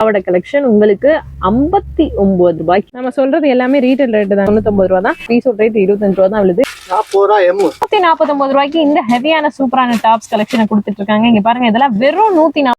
பாவாடை கலெக்ஷன் உங்களுக்கு ஐம்பத்தி ஒன்பது ரூபாய்க்கு. நம்ம சொல்றது எல்லாமே ரீட்டைல் ரேட் தான். தொண்ணூத்தொன்பது ரூபா தான். பீஸ் ரேட் இருபத்தஞ்சு ரூபா தான் விழுது. நூத்தி நாற்பத்தொன்பது ரூபாய்க்கு இந்த ஹெவியான சூப்பரான டாப்ஸ் கலெக்ஷனை கொடுத்துட்டு இருக்காங்க இங்க பாருங்க இதெல்லாம் வெறும் நூத்தி நா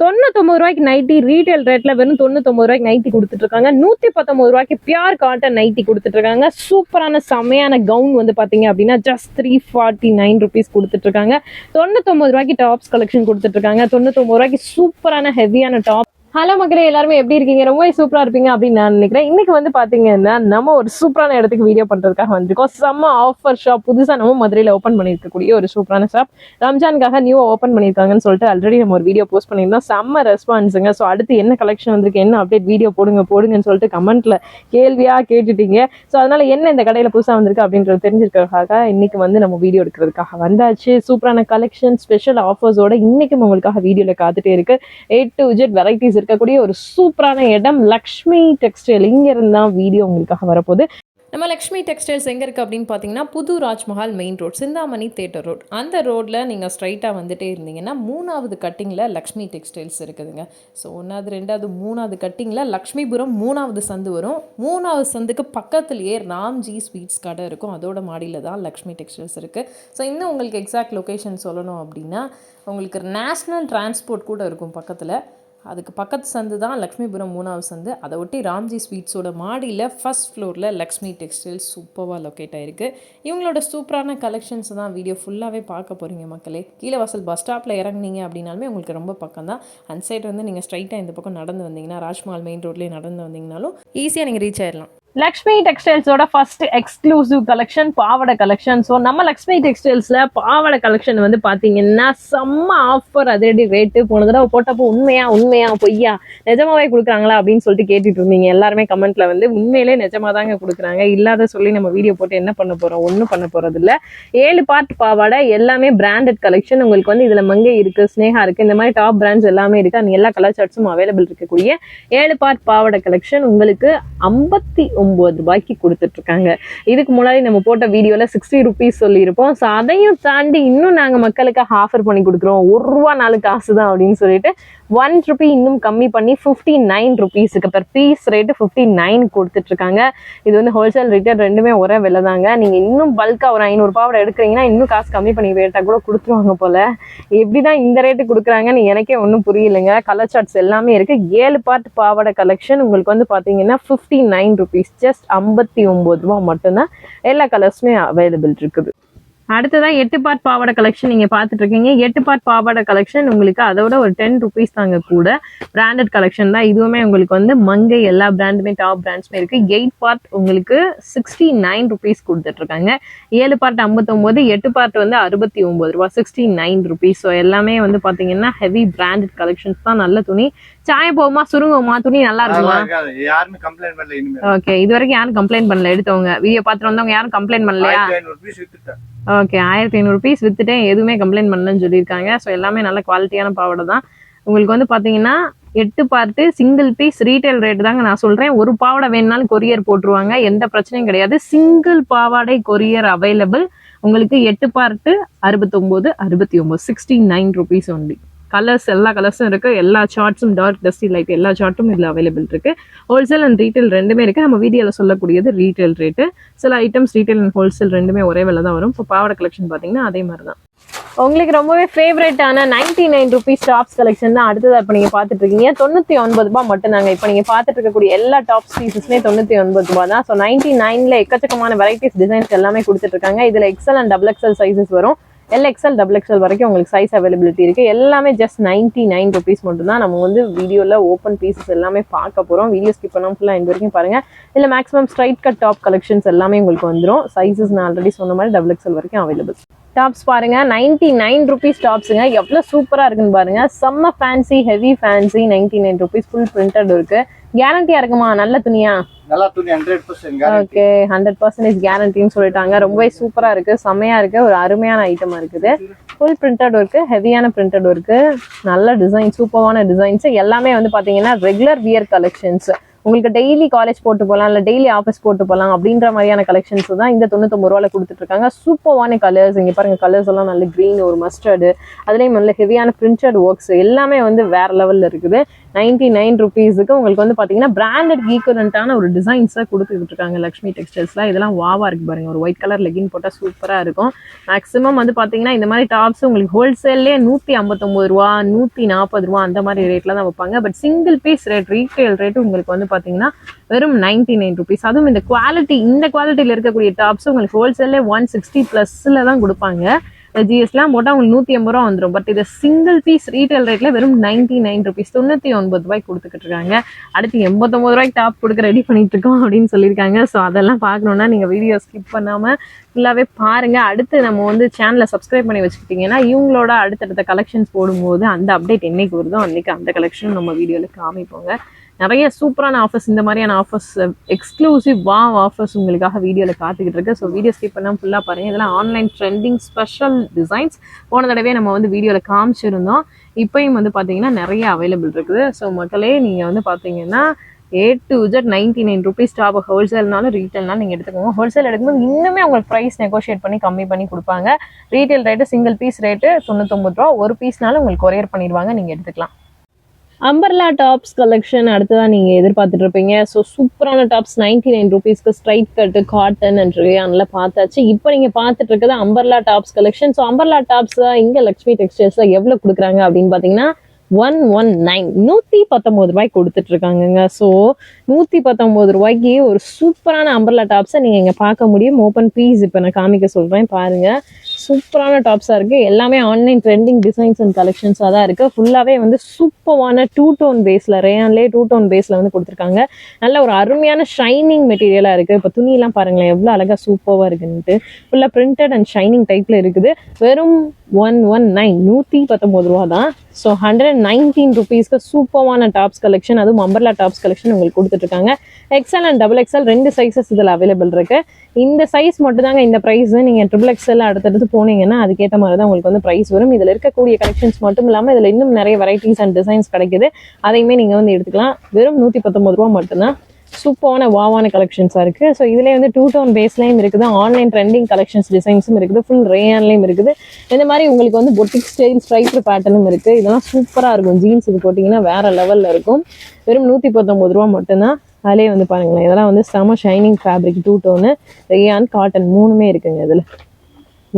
தொண்ணூத்தொன்பது ரூபாய்க்கு நைட்டி ரீட்டைல் ரேட்ல வெறும் தொண்ணூத்தொன்பது ரூபாய்க்கு நைட்டி கொடுத்துட்டு இருக்காங்க நூத்தி பத்தொன்பது ரூபாய்க்கு பியூர் காட்டன் நைட்டி கொடுத்துட்டு இருக்காங்க சூப்பரான செமையான கவுன் வந்து பாத்தீங்க அப்படின்னா just three forty nine rupees கொடுத்துட்டு இருக்காங்க தொண்ணூத்தொன்பது ரூபாய்க்கு டாப்ஸ் கலெக்ஷன் கொடுத்துட்டு இருக்காங்க தொண்ணூத்தொன்பது ரூபாய்க்கு சூப்பரான ஹெவியான டாப் ஹலோ மக்களே எல்லாருமே எப்படி இருக்கீங்க? ரொம்ப சூப்பரா இருப்பீங்க அப்படின்னு நான் நினைக்கிறேன். இன்னைக்கு வந்து பாத்தீங்கன்னா நம்ம ஒரு சூப்பரான இடத்துக்கு வீடியோ பண்றதுக்காக வந்திருக்கோம். செம்ம ஆஃபர் ஷாப் புதுசா நம்ம மதுரையில ஓப்பன் பண்ணிருக்கக்கூடிய ஒரு சூப்பரான ஷாப் ரம்ஜானுக்காக நியூவாக ஓப்பன் பண்ணிருக்காங்கன்னு சொல்லிட்டு ஆல்ரெடி நம்ம ஒரு வீடியோ போஸ்ட் பண்ணியிருந்தோம். செம்ம ரெஸ்பான்ஸுங்க ஸோ அடுத்து என்ன கலெக்ஷன் வந்திருக்கு? என்ன அப்டேட் வீடியோ போடுங்க போடுங்கன்னு சொல்லிட்டு கமெண்ட்ல கேள்வியா கேட்டுட்டீங்க. ஸோ அதனால என்ன இந்த கடையில புதுசா வந்திருக்கு அப்படின்றது தெரிஞ்சிருக்கிறதுக்காக இன்னைக்கு வந்து நம்ம வீடியோ எடுக்கிறதுக்காக வந்தாச்சு. சூப்பரான கலெக்ஷன் ஸ்பெஷல் ஆஃபர்ஸோட இன்னைக்கும் உங்களுக்காக வீடியோல காத்துட்டே இருக்கு. ஏ டு ஜெட் வெரைட்டிஸ் இருக்கக்கூடிய ஒரு சூப்பரான இடம் லக்ஷ்மி டெக்ஸ்டைல் இங்க தான் வீடியோ உங்களுக்காக வரப்போகுது. நம்ம லக்ஷ்மி டெக்ஸ்டைல்ஸ் எங்கே இருக்குது அப்படின்னு பார்த்தீங்கன்னா புது Rajmahal main road Chintamani theatre road அந்த ரோட்டில் நீங்கள் ஸ்ட்ரைட்டாக வந்துட்டே இருந்தீங்கன்னா மூணாவது கட்டிங்கில் லக்ஷ்மி டெக்ஸ்டைல்ஸ் இருக்குதுங்க. ஸோ ஒன்றாவது ரெண்டாவது மூணாவது கட்டிங்கில் லக்ஷ்மிபுரம் மூணாவது சந்து வரும். மூணாவது சந்துக்கு பக்கத்துலேயே ராம்ஜி ஸ்வீட்ஸ் கடை இருக்கும். அதோட மாடியில் தான் லக்ஷ்மி டெக்ஸ்டைல்ஸ் இருக்குது ஸோ இன்னும் உங்களுக்கு எக்ஸாக்ட் லொக்கேஷன் சொல்லணும் அப்படின்னா உங்களுக்கு நேஷ்னல் டிரான்ஸ்போர்ட் கூட இருக்கும் பக்கத்தில். அதுக்கு பக்கத்து சந்து தான் லக்ஷ்மிபுரம் மூணாவது சந்து. அதை ஒட்டி ராம்ஜி ஸ்வீட்ஸோட மாடியில் ஃபஸ்ட் ஃப்ளோரில் லக்ஷ்மி டெக்ஸ்டைல்ஸ் சூப்பராக லொக்கேட் ஆகிருக்கு இவங்களோட சூப்பரான கலெக்ஷன்ஸ் தான் வீடியோ ஃபுல்லாகவே பார்க்க போகிறீங்க மக்களே. கீழே வாசல் பஸ் ஸ்டாப்பில் இறங்குனீங்க அப்படின்னாலுமே உங்களுக்கு ரொம்ப பக்கம் தான். அந்த சைடு வந்து நீங்கள் ஸ்ட்ரைட்டாக இந்த பக்கம் நடந்து வந்தீங்கன்னா ராஜ்மஹால் மெயின் ரோட்லேயே நடந்து வந்தீங்கனாலும் ஈஸியாக நீங்கள் ரீச் ஆயிடலாம் லக்ஷ்மி டெக்ஸ்டைல்ஸோட ஃபர்ஸ்ட் எக்ஸ்க்ளூசிவ் கலெக்ஷன் பாவாடை கலெக்ஷன் ஸோ நம்ம லக்ஷ்மி டெக்ஸ்டைல்ஸில் பாவாடை கலெக்ஷன் வந்து பார்த்தீங்கன்னா செம்ம ஆஃபர் அதிரடி ரேட்டு போன தடவை போட்டப்போ உண்மையா உண்மையா பொய்யா நிஜமாவே கொடுக்குறாங்களா அப்படின்னு சொல்லிட்டு கேட்டுட்டு இருந்தீங்க. எல்லாருமே கமெண்ட்ல வந்து உண்மையிலே நிஜமா தாங்க கொடுக்குறாங்க. இல்லாத சொல்லி நம்ம வீடியோ போட்டு என்ன பண்ண போறோம்? ஒன்றும் பண்ண போறது இல்லை ஏழு பார்ட் பாவாடை எல்லாமே பிராண்டட் கலெக்ஷன் உங்களுக்கு வந்து இதில் மங்கை இருக்கு ஸ்னேகா இருக்கு இந்த மாதிரி டாப் பிராண்ட்ஸ் எல்லாமே இருக்கு. அந்த எல்லா கலர் சார்ட்ஸும் அவைலபிள் இருக்கக்கூடிய ஏழு பார்ட் பாவாடை கலெக்ஷன் உங்களுக்கு ஐம்பத்தி ஒன்பது ரூபாய்க்கு கொடுத்துட்டு இருக்காங்க இதுக்கு முன்னாடி நம்ம போட்ட வீடியோல சிக்ஸ்டி ருபீஸ் சொல்லியிருப்போம். ஸோ அதையும் தாண்டி இன்னும் நாங்க மக்களுக்கு ஆஃபர் பண்ணி கொடுக்குறோம். ஒரு ரூபா நாலு காசு தான் அப்படின்னு சொல்லிட்டு ஒன் ருபி இன்னும் கம்மி பண்ணி fifty nine ருபீஸுக்கு per piece rate fifty nine கொடுத்துட்ருக்காங்க. இது வந்து ஹோல்சேல் ரீட்டைல் ரெண்டுமே ஒரே விலை தாங்க. நீங்கள் இன்னும் பல்காக ஒரு ஐநூறுரூபாவோட எடுக்கிறீங்கன்னா இன்னும் காசு கம்மி பண்ணி ரேட்டா கூட கொடுத்துருவாங்க போல். எப்படி தான் இந்த ரேட்டு கொடுக்குறாங்கன்னு எனக்கே ஒன்றும் புரியலைங்க. கலர் சார்ட்ஸ் எல்லாமே இருக்குது ஏழு பார்ட் பாவாடை கலெக்ஷன் உங்களுக்கு வந்து பார்த்தீங்கன்னா ஃபிஃப்டி நைன் ருபீஸ் ஜஸ்ட் ஐம்பத்தி ஒம்பது ரூபா மட்டும்தான். எல்லா கலர்ஸுமே அவைலபிள் இருக்குது. அடுத்ததான் எட்டு பார்ட் பாவாடை கலெக்ஷன் நீங்க பாத்துட்டு இருக்கீங்க எட்டு பார்ட் பாவாடை கலெக்ஷன் உங்களுக்கு அதோட ஒரு டென் ருபீஸ் தாங்க கூட. பிராண்டட் கலெக்ஷன் தான். இதுவுமே உங்களுக்கு வந்து மங்கை எல்லா பிராண்டுமே டாப் பிராண்ட்ஸ்மே இருக்கு. எயிட் பார்ட் உங்களுக்கு சிக்ஸ்டி நைன் ருபீஸ் கொடுத்துட்டு இருக்காங்க ஏழு பார்ட் ஐம்பத்தொம்போது எட்டு பார்ட் வந்து அறுபத்தி ஒன்பது ரூபா. சிக்ஸ்டி நைன் ருபீஸ் ஸோ எல்லாமே வந்து பாத்தீங்கன்னா ஹெவி பிராண்டட் கலெக்ஷன்ஸ் தான். நல்ல துணி. சாய போகுமா சுருங்குமா துணி நல்லா இருக்குமா? யாருமே கம்ப்ளைண்ட் பண்ணல ஓகே இது வரைக்கும் யாரும் கம்ப்ளைண்ட் பண்ணல எடுத்தவங்க. வீடியோ பார்த்துட்டு வந்தவங்க யாரும் கம்ப்ளைண்ட் பண்ணலையா? ஓகே ஆயிரத்தி ஐநூறு பீஸ் வித்துட்டேன். எதுவுமே கம்ப்ளைண்ட் பண்ணலன்னு சொல்லியிருக்காங்க. ஸோ எல்லாமே நல்ல குவாலிட்டியான பாவாடை தான். உங்களுக்கு வந்து பார்த்தீங்கன்னா எட்டு part single piece retail rate தாங்க நான் சொல்றேன். ஒரு பாவாடை வேணுனாலும் கொரியர் போட்டுருவாங்க. எந்த பிரச்சனையும் கிடையாது. சிங்கிள் பாவாடை கொரியர் அவைலபிள் உங்களுக்கு எட்டு பார்ட்டு அறுபத்தொம்போது அறுபத்தி ஒம்பது sixty nine rupees only colours எல்லா கலர்ஸும் இருக்குது எல்லா சார்ட்ஸும் டார்க் டஸ்டி லைட் எல்லா சார்ட்டும் இதில் அவைலபிள் இருக்குது ஹோல்சேல் அண்ட் ரீட்டைல் ரெண்டுமே இருக்குது நம்ம வீடியோவில் சொல்லக்கூடியது ரீட்டைல் ரேட்டு சில ஐட்டம்ஸ் ரீட்டைல் அண்ட் ஹோல்சேல் ரெண்டுமே ஒரே விலை தான் வரும். இப்போ பாவட கலெக்ஷன் பார்த்தீங்கன்னா அதே மாதிரி தான் உங்களுக்கு ரொம்பவே ஃபேவரட்டான ninety nine rupees tops collection தான் அடுத்தது இப்போ நீங்கள் பார்த்துட்டு இருக்கீங்க. தொண்ணூற்றி ஒன்பது ரூபாய் மட்டும் நாங்கள் இப்போ நீங்கள் பார்த்துட்டு இருக்கக்கூடிய எல்லா டாப்ஸ் பீசஸ்மே தொண்ணூற்றி ஒன்பது ரூபாய் தான். ஸோ நைன்டி நைனில் எக்கச்சக்கமான வெரைட்டிஸ் டிசைன்ஸ் எல்லாமே கொடுத்துட்டு இருக்காங்க. இதுல XL and double XL sizes வரும். எல் எக்ஸ்எல் டபுள் எக்ஸ்எல் வரைக்கும் உங்களுக்கு சைஸ் அவைலபிலிட்டி இருக்குது எல்லாமே ஜஸ்ட் நைன்ட்டி நைன் ருபீஸ் மட்டும்தான். நம்ம வந்து வீடியோவில் ஓப்பன் பீசஸ் எல்லாமே பார்க்க போகிறோம் வீடியோ ஸ்கிப் பண்ணாமல் ஃபுல்லாக இந்த வரைக்கும் பாருங்க. இல்லை maximum straight cut top collections எல்லாமே உங்களுக்கு வந்துடும் சைஸஸ் நான் ஆல்ரெடி சொன்ன மாதிரி டபுள் எக்ஸ்எல் வரைக்கும் அவைலபிள் டாப்ஸ் பாருங்க. நைன்டி நைன் ருபீஸ் டாப்ஸுங்க எவ்வளோ சூப்பராக இருக்குன்னு பாருங்க. செம்ம fancy heavy fancy ninety nine rupees full printed இருக்கு. கேரண்டியா இருக்குமா? நல்ல துணியா? நல்லா துணி hundred percent okay hundred percentage கேரண்டின்னு சொல்லிட்டாங்க. ரொம்பவே சூப்பரா இருக்கு செம்மையா இருக்கு. ஒரு அருமையான ஐட்டமா இருக்குது. ஃபுல் பிரிண்டட் ஒர்க்கு ஹெவியான பிரிண்டட் ஒர்க்கு நல்ல டிசைன் சூப்பரான டிசைன்ஸ் எல்லாமே வந்து பாத்தீங்கன்னா ரெகுலர் வியர் கலெக்ஷன்ஸ் உங்களுக்கு டெய்லி காலேஜ் போட்டு போகலாம் இல்லை டெய்லி ஆஃபீஸ் போட்டு போகலாம் அப்படின்ற மாதிரியான கலெக்ஷன்ஸ் தான் இந்த தொண்ணூத்தொம்பது ரூபால கொடுத்துட்டு இருக்காங்க சூப்பரான கலர்ஸ் இங்க பாருங்க கலர்ஸ் எல்லாம் நல்ல green ஒரு மஸ்டர்டு அதுலேயும் நல்ல ஹெவியான பிரிண்டட் ஒர்க்ஸ் எல்லாமே வந்து வேற லெவல்ல இருக்குது. நைன்டி நைன் ருபீஸுக்கு உங்களுக்கு வந்து பார்த்தீங்கன்னா பிராண்டட் ஈக்குவலண்ட்டான ஒரு டிசைன்ஸை கொடுத்துக்கிட்டு இருக்காங்க லக்ஷ்மி டெக்ஸ்டைல்ஸில் இதெல்லாம் வாவா இருக்குது பாருங்கள் ஒரு ஒயிட் கலர் லெகின் போட்டால் சூப்பராக இருக்கும். மேக்ஸிமம் வந்து பார்த்தீங்கன்னா இந்த மாதிரி டாப்ஸ் உங்களுக்கு ஹோல்சேல்லே நூற்றி ஐம்பத்தொம்பது ரூபா நூற்றி நாற்பது ரூபா அந்த மாதிரி ரேட்டில் தான் வைப்பாங்க. But single piece rate retail rate உங்களுக்கு வந்து பார்த்தீங்கன்னா வெறும் நைன்டி நைன் ருபீஸ். அதுவும் இந்த குவாலிட்டி இந்த குவாலிட்டியில் இருக்கக்கூடிய டாப்ஸ் உங்களுக்கு ஹோல்சேல்லே ஒன் சிக்ஸ்டி ப்ளஸில் தான் கொடுப்பாங்க. ஜிஎஸ்லாம் போட்டால் உங்களுக்கு நூற்றி ஐம்பது ரூபா வந்துடும் பட் இது சிங்கிள் பீஸ் ரீட்டைல் ரேட்டில் வெறும் நைன்டி நைன் ருபீஸ் தொண்ணூற்றி ஒன்பது ரூபாய்க்கு கொடுத்துக்கிட்டு இருக்காங்க அடுத்து எண்பத்தொம்பது ரூபாய்க்கு டாப் கொடுக்க ரெடி பண்ணிட்டு இருக்கோம் அப்படின்னு சொல்லியிருக்காங்க. ஸோ அதெல்லாம் பார்க்கணுன்னா நீங்கள் வீடியோ ஸ்கிப் பண்ணாமல் ஃபுல்லாகவே பாருங்கள் அடுத்து நம்ம வந்து சேனலை சப்ஸ்கிரைப் பண்ணி வச்சுக்கிட்டிங்கன்னா இவங்களோட அடுத்தடுத்த கலெக்ஷன்ஸ் போடும்போது அந்த அப்டேட் என்னைக்கு வருதோ அன்னைக்கு அந்த கலெக்ஷன் நம்ம வீடியோவில் காமிப்போங்க. நிறைய சூப்பரான ஆஃபர்ஸ் இந்த மாதிரியான ஆஃபர்ஸ் எக்ஸ்க்ளூசிவ் வா ஆஃபர்ஸ் உங்களுக்காக வீடியோவில் காத்துக்கிட்டு இருக்கு. ஸோ வீடியோ ஸ்கிப் பண்ணாமல் ஃபுல்லாக பாருங்க. இதெல்லாம் ஆன்லைன் ட்ரெண்டிங் ஸ்பெஷல் டிசைன்ஸ் போன தடவை நம்ம வந்து வீடியோவில் காமிச்சிருந்தோம். இப்பயும் வந்து பார்த்தீங்கன்னா நிறைய அவைலபிள் இருக்குது. ஸோ மக்களே நீங்கள் வந்து பார்த்தீங்கன்னா A to Z ninety nine rupees top ஹோல்சேல்னாலும் ரீட்டைல்னாலும் நீங்கள் எடுத்துக்கோங்க. ஹோல்சேல் எடுக்கும்போது இன்னுமே உங்களுக்கு ப்ரைஸ் நெகோஷியேட் பண்ணி கம்மி பண்ணி கொடுப்பாங்க. Retail rate single piece rate தொண்ணூத்தொம்பது ரூபா. ஒரு பீஸ்னாலும் உங்களுக்கு கொரியர் பண்ணிடுவாங்க. நீங்கள் எடுத்துக்கலாம். அம்பர்லா டாப்ஸ் கலெக்ஷன் அடுத்ததான் நீங்கள் எதிர்பார்த்துட்டு இருப்பீங்க. ஸோ சூப்பரான டாப்ஸ் நைன்டி நைன் ருபீஸ்க்கு ஸ்ட்ரைட் கட்டு காட்டன் அண்ட் பார்த்தாச்சு. இப்போ நீங்கள் பார்த்துட்டு இருக்கிறது umbrella tops collection so umbrella tops இங்கே லக்ஷ்மி டெக்ஸ்டைல்ஸில் எவ்வளோ கொடுக்குறாங்க அப்படின்னு பார்த்தீங்கன்னா ஒன் ஒன் நைன் நூற்றி பத்தொம்போது ரூபாய்க்கு கொடுத்துட்டு இருக்காங்கங்க. ஸோ நூற்றி பத்தொம்போது ரூபாய்க்கு ஒரு சூப்பரான அம்பர்லா டாப்ஸை நீங்கள் இங்கே பார்க்க முடியும். ஓப்பன் பீஸ் இப்போ நான் காமிக்க சொல்கிறேன் பாருங்கள் சூப்பரான டாப்ஸாக இருக்குது எல்லாமே ஆன்லைன் ட்ரெண்டிங் டிசைன்ஸ் அண்ட் கலெக்ஷன்ஸாக தான் இருக்குது ஃபுல்லாகவே வந்து சூப்பரான டூ டோன் பேஸில் ரேயான்லேயே டூ டோன் பேஸில் வந்து கொடுத்துருக்காங்க. நல்ல ஒரு அருமையான ஷைனிங் மெட்டீரியலாக இருக்குது இப்போ துணியெல்லாம் பாருங்களேன் எவ்வளோ அழகாக சூப்பராக இருக்குன்ட்டு ஃபுல்லாக பிரிண்டட் அண்ட் ஷைனிங் டைப்பில் இருக்குது. வெறும் ஒன் ஒன் நைன் நூற்றி பத்தொம்பது ரூபா தான். ஸோ ஹண்ட்ரட் நைன்டீன் ருபீஸ்க்கு சூப்பரான டாப்ஸ் கலெக்ஷன் அதுவும் அம்பர்லா டாப்ஸ் கலெக்ஷன் உங்களுக்கு கொடுத்துட்ருக்காங்க. எக்ஸல் அண்ட் டபுள் எக்ஸல் ரெண்டு சைஸஸ் இதில் அவைலபிள் இருக்குது இந்த சைஸ் மட்டும் தாங்க இந்த ப்ரைஸ் நீங்கள் ட்ரிபிள் எக்ஸல் அடுத்தடுத்து போனீங்கன்னா அதுக்கேற்ற மாதிரி தான் உங்களுக்கு வந்து ப்ரைஸ் வரும். இதில் இருக்கக்கூடிய கலெக்ஷன்ஸ் மட்டும் இல்லாமல் இதில் இன்னும் நிறைய வெரைட்டிஸ் அண்ட் டிசைன்ஸ் கிடைக்குது. அதையுமே நீங்கள் வந்து எடுத்துக்கலாம். வெறும் நூற்றி பத்தொம்பது ரூபா மட்டும்தான். சூப்பரான வாவான கலெக்ஷன்ஸாக இருக்குது ஸோ இதிலே வந்து டூ டோன் பேஸ்லேயும் இருக்குது. ஆன்லைன் ட்ரெண்டிங் கலெக்ஷன்ஸ் டிசைன்ஸும் இருக்குது. ஃபுல் ரேயான்லேயும் இருக்குது. இந்த மாதிரி உங்களுக்கு வந்து பொட்டிக் ஸ்டைல் ஸ்ட்ரைப்டு பேட்டர்னும் இருக்குது இதெல்லாம் சூப்பராக இருக்கும். ஜீன்ஸ் இது போட்டிங்கன்னா வேறு லெவலில் இருக்கும். வெறும் நூற்றி பத்தொம்பது ரூபா மட்டும்தான். அதிலே வந்து பாருங்களேன். இதெல்லாம் வந்து செம shining fabric two tone rayon cotton மூணுமே இருக்குங்க இதில்.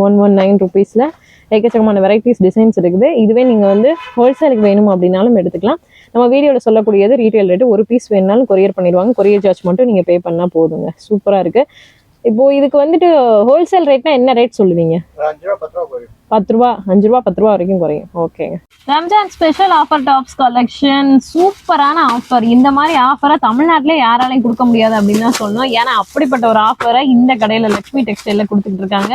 ஒன் ஒன் நைன் ருபீஸில் எக்கச்சக்கமான வெரைட்டிஸ் டிசைன்ஸ் இருக்குது. இதுவே நீங்கள் வந்து ஹோல்சேலுக்கு வேணும் அப்படின்னாலும் எடுத்துக்கலாம். நம்ம வீடியோவில் சொல்லக்கூடியது ரீட்டைல் ரேட்டு ஒரு பீஸ் வேணுனாலும் கொரியர் பண்ணிடுவாங்க. கொரியர் சார்ஜ் மட்டும் நீங்கள் பே பண்ணால் போதுங்க. சூப்பராக இருக்குது இப்போ இதுக்கு வந்துட்டு ஹோல்சேல் ரேட்னா என்ன ரேட் சொல்லுவீங்க? அஞ்சு ரூபா பத்து ரூபா அஞ்சு ரூபா பத்து ரூபா வரைக்கும் குறையும். ஓகேங்க Ramzan special offer tops collection சூப்பரான ஆஃபர் இந்த மாதிரி ஆஃபரை தமிழ்நாட்டிலே யாராலையும் கொடுக்க முடியாது அப்படின்னு தான் சொல்லணும். ஏன்னா அப்படிப்பட்ட ஒரு ஆஃபரை இந்த கடையில் லக்ஷ்மி டெக்ஸ்டைலில் கொடுத்துட்டு இருக்காங்க.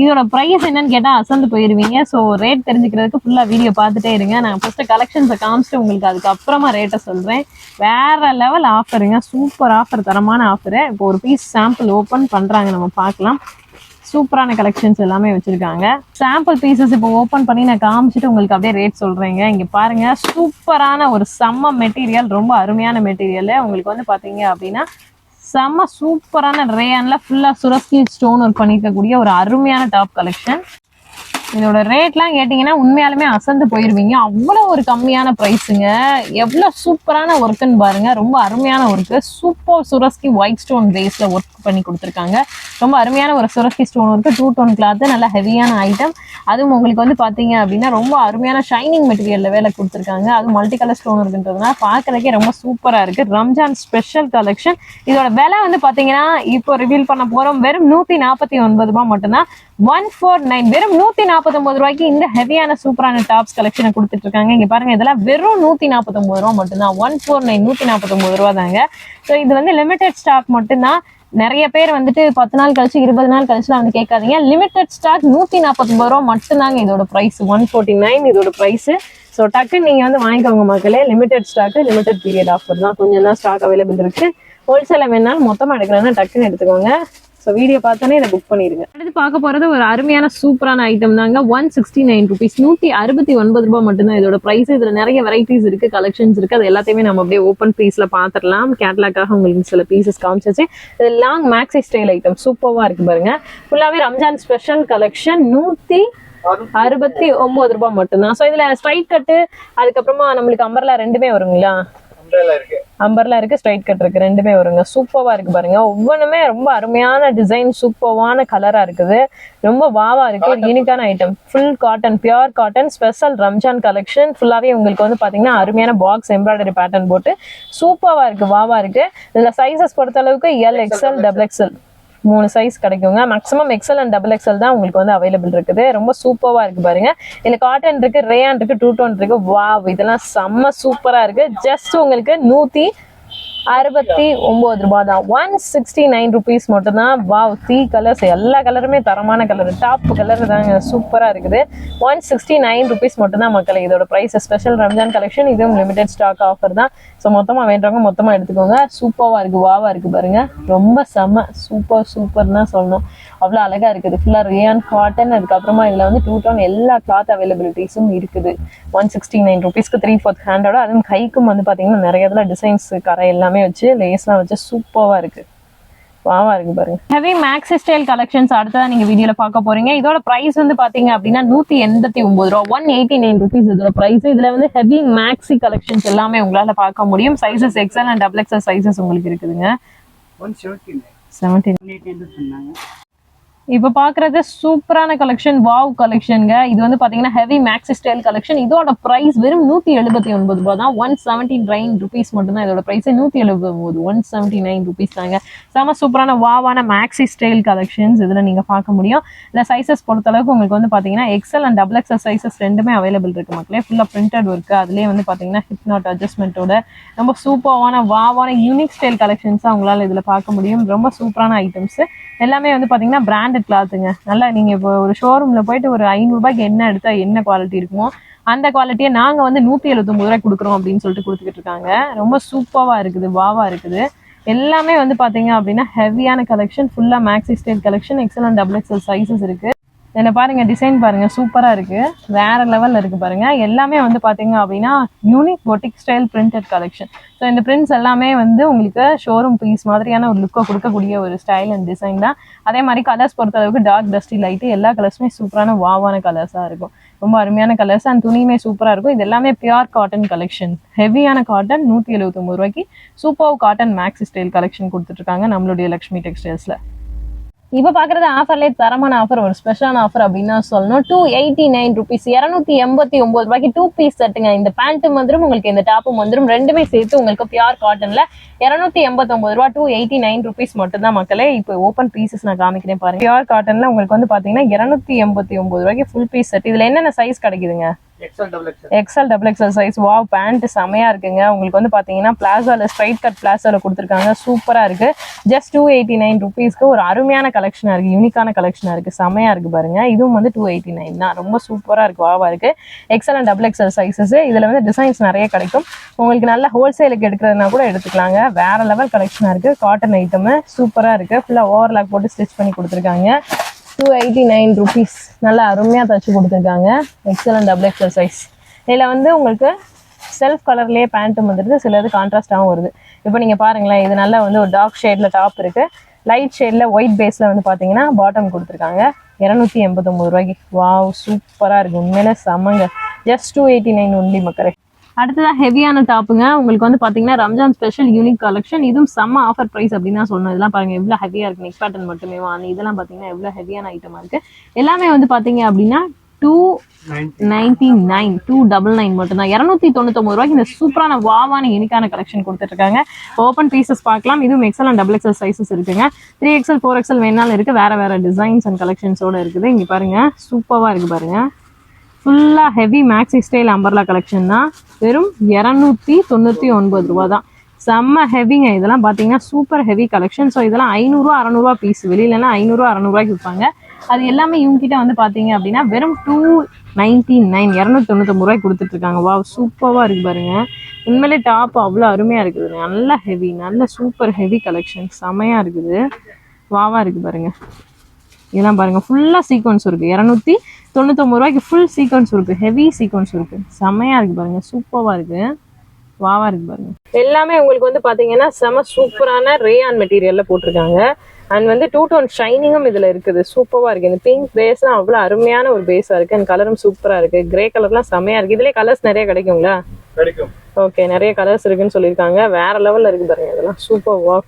இதோட ப்ரைஸ் என்னன்னு கேட்டால் அசந்து போயிருவீங்க. ஸோ ரேட் தெரிஞ்சுக்கிறதுக்கு ஃபுல்லாக வீடியோ பார்த்துட்டே இருங்க. நான் ஃபஸ்ட்டு கலெக்ஷன்ஸை காமிச்சிட்டு உங்களுக்கு அதுக்கப்புறமா ரேட்டை சொல்கிறேன் வேற லெவல் ஆஃபருங்க சூப்பர் ஆஃபர் தரமான ஆஃபரு இப்போ ஒரு பீஸ் சாம்பிள் ஓப்பன் பண்ணுறாங்க நம்ம பார்க்கலாம். சூப்பரான கலெக்ஷன்ஸ் எல்லாமே வச்சிருக்காங்க. சாம்பிள் பீசஸ் இப்போ ஓப்பன் பண்ணி நான் காமிச்சிட்டு உங்களுக்கு அப்படியே ரேட் சொல்றேங்க. இங்க பாருங்க சூப்பரான ஒரு செம்ம மெட்டீரியல் ரொம்ப அருமையான மெட்டீரியல் உங்களுக்கு வந்து பாத்தீங்க அப்படின்னா செம்ம சூப்பரான ரேயான்ல ஃபுல்லா சுரஸ்கி ஸ்டோன் ஒர்க் பண்ணிருக்கக்கூடிய ஒரு அருமையான டாப் கலெக்ஷன் இதோட ரேட்லாம் கேட்டிங்கன்னா உண்மையாலுமே அசந்து போயிருவீங்க. அவ்வளோ ஒரு கம்மியான ப்ரைஸுங்க எவ்வளோ சூப்பரான ஒர்க்குன்னு பாருங்கள் ரொம்ப அருமையான ஒர்க்கு சூப்பர் சுரஸ்கி ஒயிட் ஸ்டோன் பேஸில் ஒர்க் பண்ணி கொடுத்துருக்காங்க. ரொம்ப அருமையான ஒரு சுரஸ்கி stone work two tone cloth நல்ல ஹெவியான ஐட்டம் அதுவும் உங்களுக்கு வந்து பார்த்தீங்க அப்படின்னா ரொம்ப அருமையான ஷைனிங் மெட்டீரியலில் வேலை கொடுத்துருக்காங்க. அது மல்டி கலர் ஸ்டோன் இருக்குன்றதுனால பார்க்குறதுக்கே ரொம்ப சூப்பராக இருக்குது ரம்ஜான் ஸ்பெஷல் கலெக்ஷன் இதோட விலை வந்து பார்த்தீங்கன்னா இப்போ ரிவீல் பண்ண போகிறோம் வெறும் நூற்றி நாற்பத்தி ஒன்பது ரூபாய் மட்டும்தான். ஒன் ஃபோர் நைன் வெறும் நூற்றி நாற்பத்தொம்பது ரூபாய்க்கு இந்த ஹெவியான சூப்பரான டாப்ஸ் கலெக்ஷனை கொடுத்துட்டு இருக்காங்க இங்கே பாருங்க இதெல்லாம் வெறும் நூற்றி நாற்பத்தொம்பது ரூபா மட்டும்தான். ஒன் ஃபோர் நைன் நூற்றி நாற்பத்தொம்பது ரூபா தாங்க. ஸோ இது வந்து லிமிடெட் ஸ்டாக் மட்டும்தான். நிறைய பேர் வந்துட்டு பத்து நாள் கழிச்சு இருபது நாள் கழிச்சுலாம் வந்து கேட்காதீங்க. லிமிடெட் ஸ்டாக் நூற்றி நாற்பத்தொம்பது ரூபா மட்டும்தாங்க இதோட ப்ரைஸ் ஒன் ஃபோர்ட்டி நைன் இதோட ப்ரைஸ் ஸோ டக்குன்னு நீங்கள் வந்து வாங்கிக்கோங்க மக்களே. Limited stock limited period offer தான். கொஞ்சம் தான் ஸ்டாக் அவைலபிள் இருக்கு. ஹோல்சேலில் வேணாலும் மொத்தமாக எடுக்கிறேன்னா டக்குன்னு எடுத்துக்கோங்க. ஸோ வீடியோ பார்த்தோன்னே இதை புக் பண்ணிடுங்க அடுத்து பார்க்க போகிறது ஒரு அருமையான சூப்பரான ஐட்டம் தாங்க. ஒன் சிக்ஸ்டி நைன் ருபீஸ் நூற்றி அறுபத்தி ஒன்பது ரூபாய் மட்டும்தான் இதோட ப்ரைஸ் இதில் நிறைய வெரைட்டிஸ் இருக்கு கலெக்ஷன்ஸ் இருக்கு. அது எல்லாத்தையுமே நம்ம அப்படியே ஓப்பன் பீஸில் பார்த்துடலாம். கேட்லாக்காக உங்களுக்கு சில பீசஸ் காமிச்சாச்சு. இது லாங் மேக்ஸி ஸ்டைல் ஐட்டம் சூப்பராக இருக்கு பாருங்க. ஃபுல்லாகவே ரம்ஜான் ஸ்பெஷல் கலெக்ஷன் நூற்றி அறுபத்தி ஒன்பது ரூபாய் மட்டும்தான். ஸோ இதுல ஸ்ட்ரைட் கட்டு அதுக்கப்புறமா நம்மளுக்கு அம்பர்லா ரெண்டுமே வருங்களா? அம்ப்ரேலா இருக்கு. ஸ்ட்ரைட் கட் இருக்கு. ரெண்டுமே வருங்க. சூப்பர்வா இருக்கு பாருங்க. ஒவ்வொன்றுமே ரொம்ப அருமையான டிசைன் சூப்பர்வான கலரா இருக்குது. ரொம்ப வாவா இருக்கு. யூனிக்கான item full cotton pure cotton special Ramzan collection ஃபுல்லாவே உங்களுக்கு வந்து பாத்தீங்கன்னா அருமையான பாக்ஸ் எம்ப்ராய்டரி பேட்டர்ன் போட்டு சூப்பர்வா இருக்கு வாவா இருக்கு. இதுல சைசஸ் பொறுத்த அளவுக்கு எல் எக்ஸ்எல் டபுள் எக்ஸ்எல் மூணு சைஸ் கிடைக்குங்க. Maximum XL and double XL தான் உங்களுக்கு வந்து அவைலபிள் இருக்குது. ரொம்ப சூப்பராக இருக்கு பாருங்க. இதில் காட்டன் இருக்கு ரேயான் இருக்கு டூ டோன் இருக்கு. வாவ் இதெல்லாம் செம்ம சூப்பரா இருக்கு. ஜஸ்ட் உங்களுக்கு நூத்தி அறுபத்தி ஒன்பது ரூபாய் தான் ஒன் சிக்ஸ்டி நைன் ருபீஸ் மட்டும்தான். வாவ் த்ரீ கலர்ஸ் எல்லா கலருமே தரமான கலர் டாப் கலர் தாங்க. சூப்பராக இருக்குது. ஒன் சிக்ஸ்டி நைன் ருபீஸ் மட்டும்தான் மக்களை. இதோட ப்ரைஸ் ஸ்பெஷல் ரம்ஜான் கலெக்ஷன் இதுவும் லிமிடெட் ஸ்டாக் ஆஃபர் தான். ஸோ மொத்தமாக வேண்டவங்க மொத்தமாக எடுத்துக்கோங்க. சூப்பராக இருக்குது வாவா இருக்குது பாருங்கள் ரொம்ப செம்ம சூப்பர் சூப்பர் தான் சொல்லணும். அவ்வளோ அழகாக இருக்குது. ஃபுல்லாக ரியான் காட்டன் அதுக்கப்புறமா இதில் வந்து டூ டவுன் எல்லா கிளாத் அவைலபிலிட்டிஸும் இருக்குது. ஒன் சிக்ஸ்டி நைன் ருபீஸ்க்கு த்ரீ ஃபோர்த் ஹேண்டோட அதுவும் கைக்கும் வந்து பார்த்தீங்கன்னா நிறைய இதில் டிசைன்ஸ் கரை எல்லாமே வச்சு லேஸ்லாம் வச்சு சூப்பரா இருக்கு. வாவா இருக்கு பாருங்க. ஹெவி மேக்ஸி ஸ்டைல் கலெக்ஷன்ஸ் அடுத்ததா நீங்க வீடியோல பார்க்க போறீங்க. இதோட பிரைஸ் வந்து பாத்தீங்க அப்படின்னா நூத்தி எண்பத்தி ஒன்பது ரூபா ஒன் எயிட்டி நைன் ருபீஸ் இதோட பிரைஸ் இதுல வந்து ஹெவி மேக்ஸி கலெக்ஷன்ஸ் எல்லாமே உங்களால பார்க்க முடியும். Sizes XL and double XL sizes உங்களுக்கு இருக்குதுங்க. ஒன் செவன்டி செவன்டீன் இப்போ பாக்குறது சூப்பரான கலெக்ஷன் வாவ் கலெக்ஷனுங்க இது வந்து பாத்தீங்கன்னா ஹெவி மேக்ஸி ஸ்டைல் கலெக்ஷன் இதோட பிரைஸ் வெறும் நூத்தி எழுபத்தி ஒன்பது ரூபாய் தான். ஒன் செவன்டி நைன் ருபீஸ் மட்டும்தான் இதோட பிரைஸ் நூத்தி எழுபது ஒன்பது ஒன் செவன்டி நைன் ருபீஸ் தாங்க. செம சூப்பரான வாவான மேக்ஸி ஸ்டைல் கலெக்ஷன்ஸ் இதுல நீங்க பார்க்க முடியும். இந்த சைசஸ் பொறுத்த அளவுக்கு உங்களுக்கு வந்து பாத்தீங்கன்னா XL and double XL sizes ரெண்டுமே அவைலபிள் இருக்கு மக்களே. ஃபுல்லா பிரிண்டட் ஒர்க் அதுலயே வந்து பாத்தீங்கன்னா ஹிப் நாட் அட்ஜஸ்ட்மெண்ட்டோட ரொம்ப சூப்பரான வாவான யூனிக் ஸ்டைல் கலெக்ஷன்ஸாக உங்களால் இதில் பார்க்க முடியும். ரொம்ப சூப்பரான ஐட்டம்ஸ் எல்லாமே வந்து பார்த்தீங்கன்னா பிராண்டட் கிளாத்துங்க நல்லா நீங்கள் இப்போ ஒரு ஷோரூமில் போயிட்டு ஒரு ஐநூறுரூபாய்க்கு என்ன எடுத்தால் என்ன குவாலிட்டி இருக்குமோ அந்த குவாலிட்டியை நாங்கள் வந்து நூற்றி எழுபத்தொம்பது ரூபாய் கொடுக்குறோம் அப்படின்னு சொல்லிட்டு கொடுத்துக்கிட்டு இருக்காங்க. ரொம்ப சூப்பராக இருக்குது வாவா இருக்குது. எல்லாமே வந்து பார்த்தீங்க அப்படின்னா ஹெவியான கலெக்ஷன் ஃபுல்லாக maxi style collection XL and double XL sizes இருக்குது இதில் பாருங்கள் டிசைன் பாருங்கள் சூப்பராக இருக்குது வேறு லெவலில் இருக்குது பாருங்கள் எல்லாமே வந்து பார்த்தீங்க அப்படின்னா unique boutique style printed collection so இந்த பிரிண்ட்ஸ் எல்லாமே வந்து உங்களுக்கு ஷோரூம் பீஸ் மாதிரியான ஒரு லுக்கை கொடுக்கக்கூடிய ஒரு ஸ்டைல் அண்ட் டிசைன் தான். அதே மாதிரி கலர்ஸ் பொறுத்த அளவுக்கு டார்க் டஸ்டி லைட்டு எல்லா கலர்ஸுமே சூப்பரான வாவான கலர்ஸாக இருக்கும். ரொம்ப அருமையான கலர்ஸ் அண்ட் துணியுமே சூப்பராக இருக்கும். இது எல்லாமே பியூர் காட்டன் கலெக்ஷன் ஹெவியான காட்டன் நூற்றி எழுபத்தொம்பது ரூபாய்க்கு super cotton maxi style collection கொடுத்துட்ருக்காங்க நம்மளுடைய லக்ஷ்மி டெக்ஸ்டைல்ஸில் இப்போ பார்க்குறது ஆஃபர்லேயே தரமான ஆஃபர் ஒரு ஸ்பெஷலான ஆஃபர் அப்படின்னு சொல்லணும். டூ எயிட்டி நைன் ருபீஸ் இரநூத்தி எண்பத்தி ஒம்பது ரூபாய்க்கு டூ பீஸ் செட்டுங்க இந்த பேண்ட்டும் வந்துடும் உங்களுக்கு இந்த டாப்பும் வந்துடும் ரெண்டுமே சேர்த்து உங்களுக்கு பியூர் காட்டனில் இரநூத்தி எண்பத்தொம்பது ரூபா டூ எயிட்டி நைன் ருபீஸ் மட்டும் தான் மக்களே. இப்போ ஓப்பன் பீசஸ் நான் காமிக்கிறேன் பாருங்க. பியூர் காட்டனில் உங்களுக்கு வந்து பார்த்தீங்கன்னா இரநூத்தி எண்பத்தி ஒம்பது ரூபாய்க்கு ஃபுல் பீஸ் செட் இதில் என்னென்ன சைஸ் கிடைக்குதுங்க? XL double XL size wow pant செமையா இருக்குங்க. உங்களுக்கு வந்து பாத்தீங்கன்னா பிளாசோல ஸ்ட்ரைட் கட் பிளாசோல கொடுத்துருக்காங்க. சூப்பரா இருக்கு. ஜஸ்ட் டூ எயிட்டி நைன் ருபீஸ்க்கு ஒரு அருமையான கலெக்ஷனா இருக்கு. யூனிக்கான கலெக்ஷனா இருக்கு. செமையா இருக்கு பாருங்க. இதுவும் வந்து டூ எயிட்டி நைன் தான். ரொம்ப சூப்பரா இருக்கு. வாவா இருக்கு. XL and double XL sizes இதுல வந்து டிசைன்ஸ் நிறைய கிடைக்கும். உங்களுக்கு நல்ல ஹோல்சேலுக்கு எடுக்கிறதுனா கூட எடுத்துக்கலாங்க. வேற லெவல் கலெக்ஷனா இருக்கு. காட்டன் ஐட்டம் சூப்பரா இருக்கு. ஃபுல்லா ஓவர்லாக் போட்டு ஸ்டிச் பண்ணி கொடுத்துருக்காங்க. டூ எயிட்டி நைன் ருபீஸ் நல்லா அருமையாக தச்சு கொடுத்துருக்காங்க. XL and double XL size இதில் வந்து உங்களுக்கு செல்ஃப் கலர்லேயே பேண்ட்டும் வந்துடுது சிலது கான்ட்ராஸ்டாகவும் வருது. இப்போ நீங்கள் பாருங்களேன் இது நல்லா வந்து ஒரு டார்க் ஷேடில் டாப் இருக்குது லைட் ஷேடில் ஒயிட் பேஸில் வந்து பார்த்தீங்கன்னா பாட்டம் கொடுத்துருக்காங்க. இரநூத்தி எண்பத்தொம்பது ரூபாய்க்கு. வாவ் சூப்பராக இருக்குது உண்மையிலே செம்மங்க just two eighty nine only மக்களே. அடுத்ததாக ஹெவியான டாப்புங்க உங்களுக்கு வந்து பார்த்தீங்கன்னா ரம்ஜான் ஸ்பெஷல் யூனிக் கலெக்ஷன் இதுவும் செம்ம ஆஃபர் ப்ரைஸ் அப்படின்னு தான் சொல்லணும் இதெல்லாம் பாருங்க எவ்வளோ ஹெவியாக இருக்குது நெக் பேட்டர்ன் மட்டுமே. வாங்க இதெல்லாம் பார்த்தீங்கன்னா எவ்வளோ ஹெவியான ஐட்டமாக இருக்கு. எல்லாமே வந்து பார்த்தீங்க அப்படின்னா two ninety nine two double nine மட்டும்தான். இரநூத்தி தொண்ணூத்தொம்பது ரூபாய்க்கு இந்த சூப்பரான வாவான இனிக்கான கலெக்ஷன் கொடுத்துட்ருக்காங்க. ஓப்பன் பீசஸ் பார்க்கலாம். இதுவும் XL and double XL sizes இருக்குங்க. த்ரீ எக்ஸல் ஃபோர் எக்ஸல் வேணாலும் இருக்கு. வேற வேற டிசைன்ஸ் அண்ட் கலெக்ஷன்ஸோட இருக்குது. இங்கே பாருங்க சூப்பராக இருக்கு பாருங்க. ஃபுல்லாக heavy maxi style umbrella collection தான். வெறும் இரநூத்தி தொண்ணூற்றி ஒன்பது ரூபா தான் செம்ம ஹெவிங்க இதெல்லாம் பார்த்தீங்கன்னா சூப்பர் ஹெவி கலெக்ஷன் ஸோ இதெல்லாம் ஐநூறுரூவா அறநூறுவா பீஸ் வெளியிலலாம் ஐநூறுரூவா அறநூறுவாய்க்கு விற்பாங்க. அது எல்லாமே இவங்ககிட்ட வந்து பார்த்தீங்க அப்படின்னா வெறும் டூ நைன்டி நைன் இரநூத்தி தொண்ணூத்தொம்பது ரூபாய்க்கு கொடுத்துட்ருக்காங்க வா சூப்பராக இருக்கு பாருங்க. உண்மையிலே டாப் அவ்வளோ அருமையாக இருக்குது நல்ல ஹெவி நல்ல சூப்பர் ஹெவி கலெக்ஷன் செமையாக இருக்குது. வாவாக இருக்குது பாருங்கள் இதெல்லாம் பாருங்க ஃபுல்லாக சீக்வன்ஸ் இருக்கு. இரநூத்தி தொண்ணூத்தொம்பது ரூபாய்க்கு ஃபுல் சீக்வன்ஸ் இருக்கு. ஹெவி சீக்வன்ஸ் இருக்கு. செமையா இருக்கு பாருங்க சூப்பராக இருக்கு. வாவா இருக்கு பாருங்க. எல்லாமே உங்களுக்கு வந்து பாத்தீங்கன்னா செம சூப்பரான ரேயான் மெட்டீரியல்ல போட்டிருக்காங்க. அண்ட் வந்து டூ டோன் ஷைனிங்கும் இதுல இருக்குது. சூப்பரா இருக்கு. இந்த பிங்க் பேஸ்லாம் அவ்வளவு அருமையான ஒரு பேஸா இருக்கு. அண்ட் கலரும் சூப்பரா இருக்கு. கிரே கலர்லாம் செமையா இருக்கு. இதுலயே கலர்ஸ் நிறைய கிடைக்குங்களா? கிடைக்கும். ஓகே நிறைய கலர்ஸ் இருக்குன்னு சொல்லியிருக்காங்க. வேற லெவல்ல இருக்கு பாருங்க இதெல்லாம். சூப்பர் வா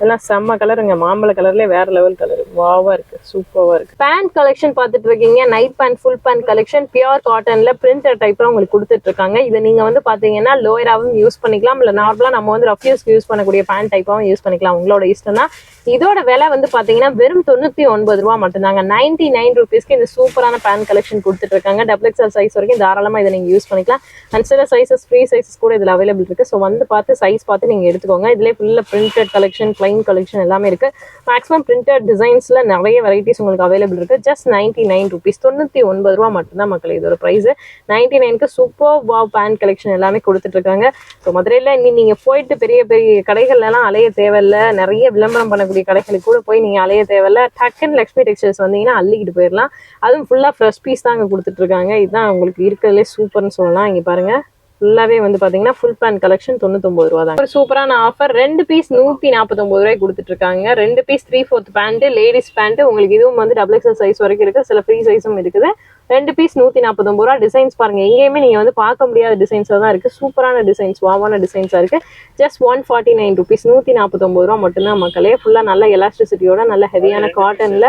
இதெல்லாம் செம்ம கலருங்க மாம்பழ கலர்லயே வேற லெவல் கலர் வாவா இருக்கு. சூப்பராக இருக்கு. பேண்ட் கலெக்ஷன் பார்த்துட்டு இருக்கீங்க. Night pant full pant collection pure காட்டன்ல printer டைப்ல உங்களுக்கு கொடுத்துட்டு இருக்காங்க. இதை நீங்க வந்து பாத்தீங்கன்னா லோயராவும் யூஸ் பண்ணிக்கலாம். இல்ல நார்மலா நம்ம வந்து ரஃப் யூஸ் யூஸ் பண்ணக்கூடிய பேண்ட் டைப்பாகவும் யூஸ் பண்ணிக்கலாம். உங்களோட இஷ்டம் தான் இதோட விலை வந்து பாத்தீங்கன்னா வெறும் தொண்ணூத்தி ஒன்பது ரூபா மட்டும்தாங்க. நைன்டி நைன் ருபீஸ்க்கு இந்த சூப்பரான பேண்ட் கலெக்ஷன் கொடுத்துட்டு இருக்காங்க. டபுள் எக்ஸ்எல் சைஸ் வரைக்கும் தாராளமா இதை நீங்க யூஸ் பண்ணிக்கலாம். அண்ட் சில சைசஸ் ஃப்ரீ சைஸஸ் கூட இதுல அவைலபிள் இருக்கு. ஸோ வந்து பார்த்து சைஸ் பார்த்து நீங்க எடுத்துக்கோங்க. இதுல ஃபுல்லா பிரிண்டட் கலெக்ஷன் ஃபைன் கலெக்ஷன் எல்லாமே இருக்கு. மேக்ஸிமம் பிரிண்டட் டிசைன்ஸ்ல நிறைய வெரைட்டிஸ் உங்களுக்கு அவைலபிள் இருக்கு. ஜஸ்ட் நைன்டி நைன் ருபீஸ் தொண்ணூத்தி ஒன்பது ரூபா மட்டும்தான் மக்கள் இதோட பிரைஸ் நைன்டி நைனுக்கு சூப்பர் வா பேண்ட் கலெக்ஷன் எல்லாமே கொடுத்துட்டு இருக்காங்க. ஸோ மதுரையில் இன்னி நீங்க போயிட்டு பெரிய பெரிய கடைகள்ல எல்லாம் அலைய தேவையில்லை. நிறைய விளம்பரம் பண்ணக்கூடிய கடைகளுக்கு கூட போய் நீங்க அலைய தேவையில்லை. டக்குன்னு லக்ஷ்மி டெக்ஸ்டைல்ஸ் வந்தீங்கன்னா அள்ளிக்கிட்டு போயிடலாம். அதுவும் ஃபுல்லா ஃப்ரெஷ் பீஸ் தான் அங்கே கொடுத்துட்டு இருக்காங்க. இதுதான் உங்களுக்கு இருக்கிறதுலே சூப்பர்னு சொல்லலாம். இங்க பாருங்க. ஃபுல்லாவே வந்து பாத்தீங்கன்னா ஃபுல் பேண்ட் கலெக்ஷன் தொண்ணூத்தொம்பது ரூபா தான் ஒரு சூப்பரான ஆஃபர் ரெண்டு பீஸ் நூத்தி நாற்பத்தொம்பது ரூபாய் கொடுத்துட்டு இருக்காங்க ரெண்டு piece three fourth pant ladies pant உங்களுக்கு இதுவும் வந்து டபுள் எக்ஸல் சைஸ் வரைக்கும் இருக்கு. சில ஃப்ரீ சைஸும் இருக்குது. ரெண்டு பீஸ் நூத்தி நாற்பத்தொம்பது ரூபா. டிசைன்ஸ் பாருங்க. எங்கேயுமே நீங்க வந்து பார்க்க முடியாத டிசைன்ஸாக தான் இருக்கு. சூப்பரான டிசைன்ஸ் வாவான டிசைன்ஸா இருக்கு. Just one forty nine rupees நூத்தி நாற்பத்தொம்பது ரூபா மட்டும்தான் மக்களே. ஃபுல்லா நல்ல எலாஸ்டிசிட்டியோட நல்ல ஹெவியான காட்டன்ல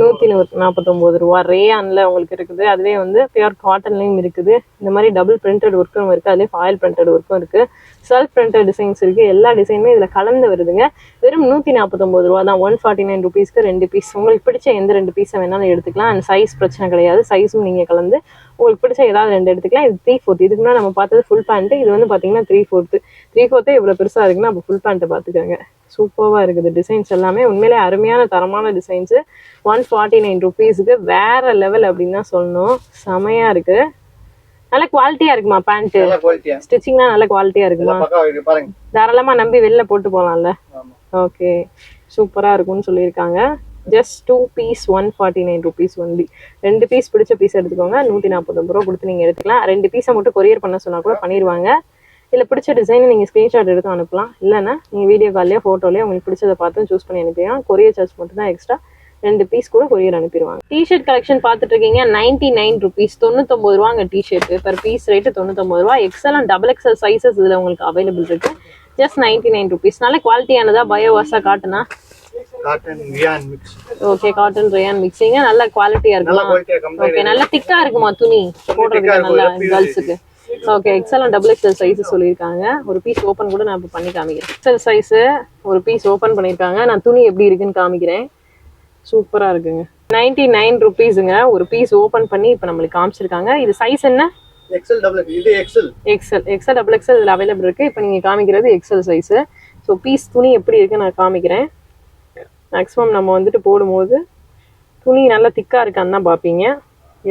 நூத்தி நாற்பத்தொன்பது ரூபா. ரேயான்ல உங்களுக்கு இருக்குது. அதுவே வந்து பியூர் காட்டன்லயும் இருக்குது. இந்த மாதிரி டபுள் பிரிண்டட் ஒர்க்கும் இருக்கு. அதுலேயே ஃபாயில் பிரிண்டட் ஒர்க்கும் இருக்கு. செல்ஃப் பிரிண்டட் டிசைன்ஸ் இருக்கு. எல்லா டிசைனுமே இதுல கலந்து வருதுங்க. வெறும் நூத்தி நாற்பத்தொன்பது ரூபா தான். ஒன் ஃபார்ட்டி நைன் ருபீஸ்க்கு ரெண்டு பீஸ் உங்களுக்கு பிடிச்ச எந்த ரெண்டு பீஸை வேணாலும் எடுத்துக்கலாம். அண்ட் சைஸ் பிரச்சனை கிடையாது. சைஸும் நீங்க கலந்து உங்களுக்கு பிடிச்ச ஏதாவது ரெண்டு எடுத்துக்கலாம். இது த்ரீ ஃபோர்த் இதுக்கு முன்னாடி நம்ம பார்த்தது ஃபுல் பேண்ட் இது வந்து பாத்தீங்கன்னா த்ரீ ஃபோர்த்து த்ரீ ஃபோர்த்தே இவ்வளவு பெருசா இருக்குன்னா அப்போ ஃபுல் பேண்ட்டை பாத்துக்கோங்க சூப்பராக இருக்குது. டிசைன்ஸ் எல்லாமே உண்மையிலே அருமையான தரமான டிசைன்ஸ் ஒன் ஃபார்ட்டி நைன் ருபீஸுக்கு வேற லெவல் அப்படின்னு தான் சொல்லணும். செமையா இருக்கு. நல்ல குவாலிட்டியா இருக்குமா பேண்ட் ஸ்டிச்சிங்லாம் நல்ல குவாலிட்டியா இருக்குமா? தாராளமா நம்பி வெளில போட்டு போகலாம்ல ஆமா. ஓகே சூப்பரா இருக்கும்னு சொல்லியிருக்காங்க. Just two piece one forty nine rupees only ரெண்டு பீஸ் பிடிச்ச பீஸ் எடுத்துக்கோங்க. நூற்றி நாற்பத்தொம்பது ரூபா கொடுத்து நீங்கள் எடுத்துக்கலாம். ரெண்டு பீஸை மட்டும் கொரியர் பண்ண சொன்னா கூட பண்ணிடுவாங்க இல்லை பிடிச்ச டிசைனை நீங்கள் ஸ்க்ரீன்ஷாட் எடுத்து அனுப்பலாம். இல்லைன்னா நீங்கள் வீடியோ கால்லையோ ஃபோட்டோலையோ உங்களுக்கு பிடிச்சதை பார்த்து சூஸ் பண்ணி அனுப்பிடலாம். கொரியர் சார்ஜ் மட்டும் தான் எக்ஸ்ட்ரா ரெண்டு பீஸ் கூட கொரியர் அனுப்பிடுவாங்க. டிஷர்ட் கலெக்ஷன் பார்த்துட்டு இருக்கீங்க நைன்டி நைன் ருபீஸ் தொண்ணூத்தொம்பது ரூபாங்க டிஷர்ட் per பீஸ் ரேட்டு தொண்ணூத்தொம்பது ரூபா. XL and double XL sizes இதில் உங்களுக்கு அவைலபிள் இருக்கு. ஜஸ்ட் நைன்டி நைன் ருபீஸ் நல்ல குவாலிட்டியானதா பயோவாஸா காட்டுனா ஓகே காட்டன் ரேயான் மிக்சிங்க நல்ல குவாலிட்டியா இருக்குமா? ஓகே நல்ல திக்கா இருக்குமா துணி? போடுறதுக்கு நல்லா கேர்ள்ஸுக்கு okay XL and double XL size சொல்லியிருக்காங்க. ஒரு பீஸ் ஓப்பன் கூட நான் இப்போ பண்ணி காமிக்கிறேன். எக்ஸல் சைஸ் ஒரு பீஸ் ஓப்பன் பண்ணியிருக்காங்க. நான் துணி எப்படி இருக்குன்னு காமிக்கிறேன். சூப்பரா இருக்குங்க. நைன்டி நைன் ருபீஸுங்க ஒரு பீஸ் ஓப்பன் பண்ணி இப்போ நம்மளுக்கு காமிச்சிருக்காங்க. இது சைஸ் என்ன? எக்ஸல் டபுள் இது XL XL XL double XL இதில் அவைலபிள் இருக்கு. இப்போ நீங்கள் காமிக்கிறது எக்ஸல் சைஸு ஸோ பீஸ் துணி எப்படி இருக்கு நான் காமிக்கிறேன். மேக்ஸிமம் நம்ம வந்துட்டு போடும்போது துணி நல்லா திக்காக இருக்கான்னு தான் பார்ப்பீங்க.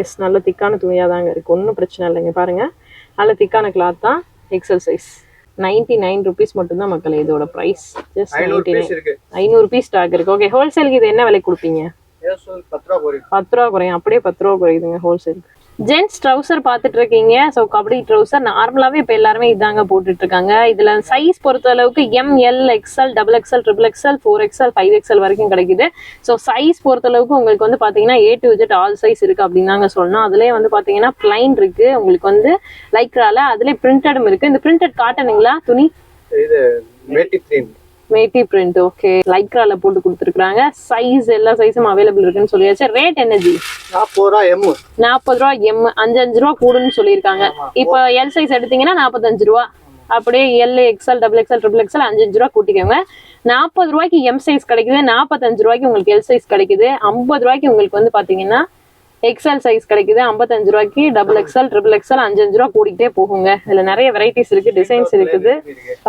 எஸ் நல்ல திக்கான துணியாக தாங்க இருக்குது ஒன்றும் பிரச்சனை இல்லைங்க. பாருங்க. நல்ல திக்கான கிளாத் தான் XL size ninety nine rupees மட்டும்தான் மக்கள் இதோட ப்ரைஸ் ஜஸ்ட் ஐநூறு நைன்டி பீஸ் நைன் இருக்கு. ஐநூறு பீஸ் ஸ்டாக் இருக்கு. ஓகே ஹோல்சேலுக்கு இது என்ன விலை கொடுப்பீங்க? பத்து ரூபா குறையும். அப்படியே பத்து ரூபா குறையுதுங்க ஹோல்சேலுக்கு ஜென்ஸ் ட்ரௌசர் பார்த்துட்டு இருக்கீங்க ஸோ கபடி ட்ரௌசர் நார்மலாகவே இப்போ எல்லாருமே இதாங்க போட்டுட்டு இருக்காங்க இதுல சைஸ் பொறுத்த அளவுக்கு M L XL double XL triple XL four XL five XL வரைக்கும் கிடைக்குது. ஸோ சைஸ் பொறுத்த அளவுக்கு உங்களுக்கு வந்து பார்த்தீங்கன்னா A to Z all size இருக்கு அப்படின்னு தாங்க சொல்லணும். அதுலேயே வந்து பார்த்தீங்கன்னா பிளைன் இருக்கு. உங்களுக்கு வந்து லைக்ரால அதுலேயே பிரிண்டடும் இருக்கு. இந்த பிரிண்டட் காட்டனுங்களா துணி? இது மேட்டி பிரிண்ட் ஓகே லைக்ரால போட்டு கொடுத்துருக்காங்க சைஸ் எல்லா சைஸும் அவைலபிள் இருக்குன்னு சொல்லியாச்சு. ரேட் என்னஜி நாற்பது ரூபா எம் நாற்பது ரூபா எம் அஞ்சு அஞ்சு ரூபா கூடுன்னு சொல்லியிருக்காங்க. இப்போ எல் சைஸ் எடுத்தீங்கன்னா நாற்பத்தஞ்சு ரூபா. அப்படியே L XL double XL triple XL அஞ்சு அஞ்சு ரூபா கூட்டிக்கோங்க. நாற்பது ரூபாய்க்கு எம் சைஸ் கிடைக்குது. நாற்பத்தஞ்சு ரூபாய்க்கு உங்களுக்கு எல் சைஸ் கிடைக்குது. ஐம்பது ரூபாய்க்கு உங்களுக்கு வந்து பாத்தீங்கன்னா எக்ஸ்எல் சைஸ் கிடைக்குது. ஐம்பத்தஞ்சு ரூபாய்க்கு டபுள் எக்ஸ்எல் ட்ரிபிள் எக்ஸ்எல் அஞ்சு அஞ்சு ரூபா கூட்டிகிட்டே போகுங்க. இதுல நிறைய வெரைட்டிஸ் இருக்கு டிசைன்ஸ் இருக்குது.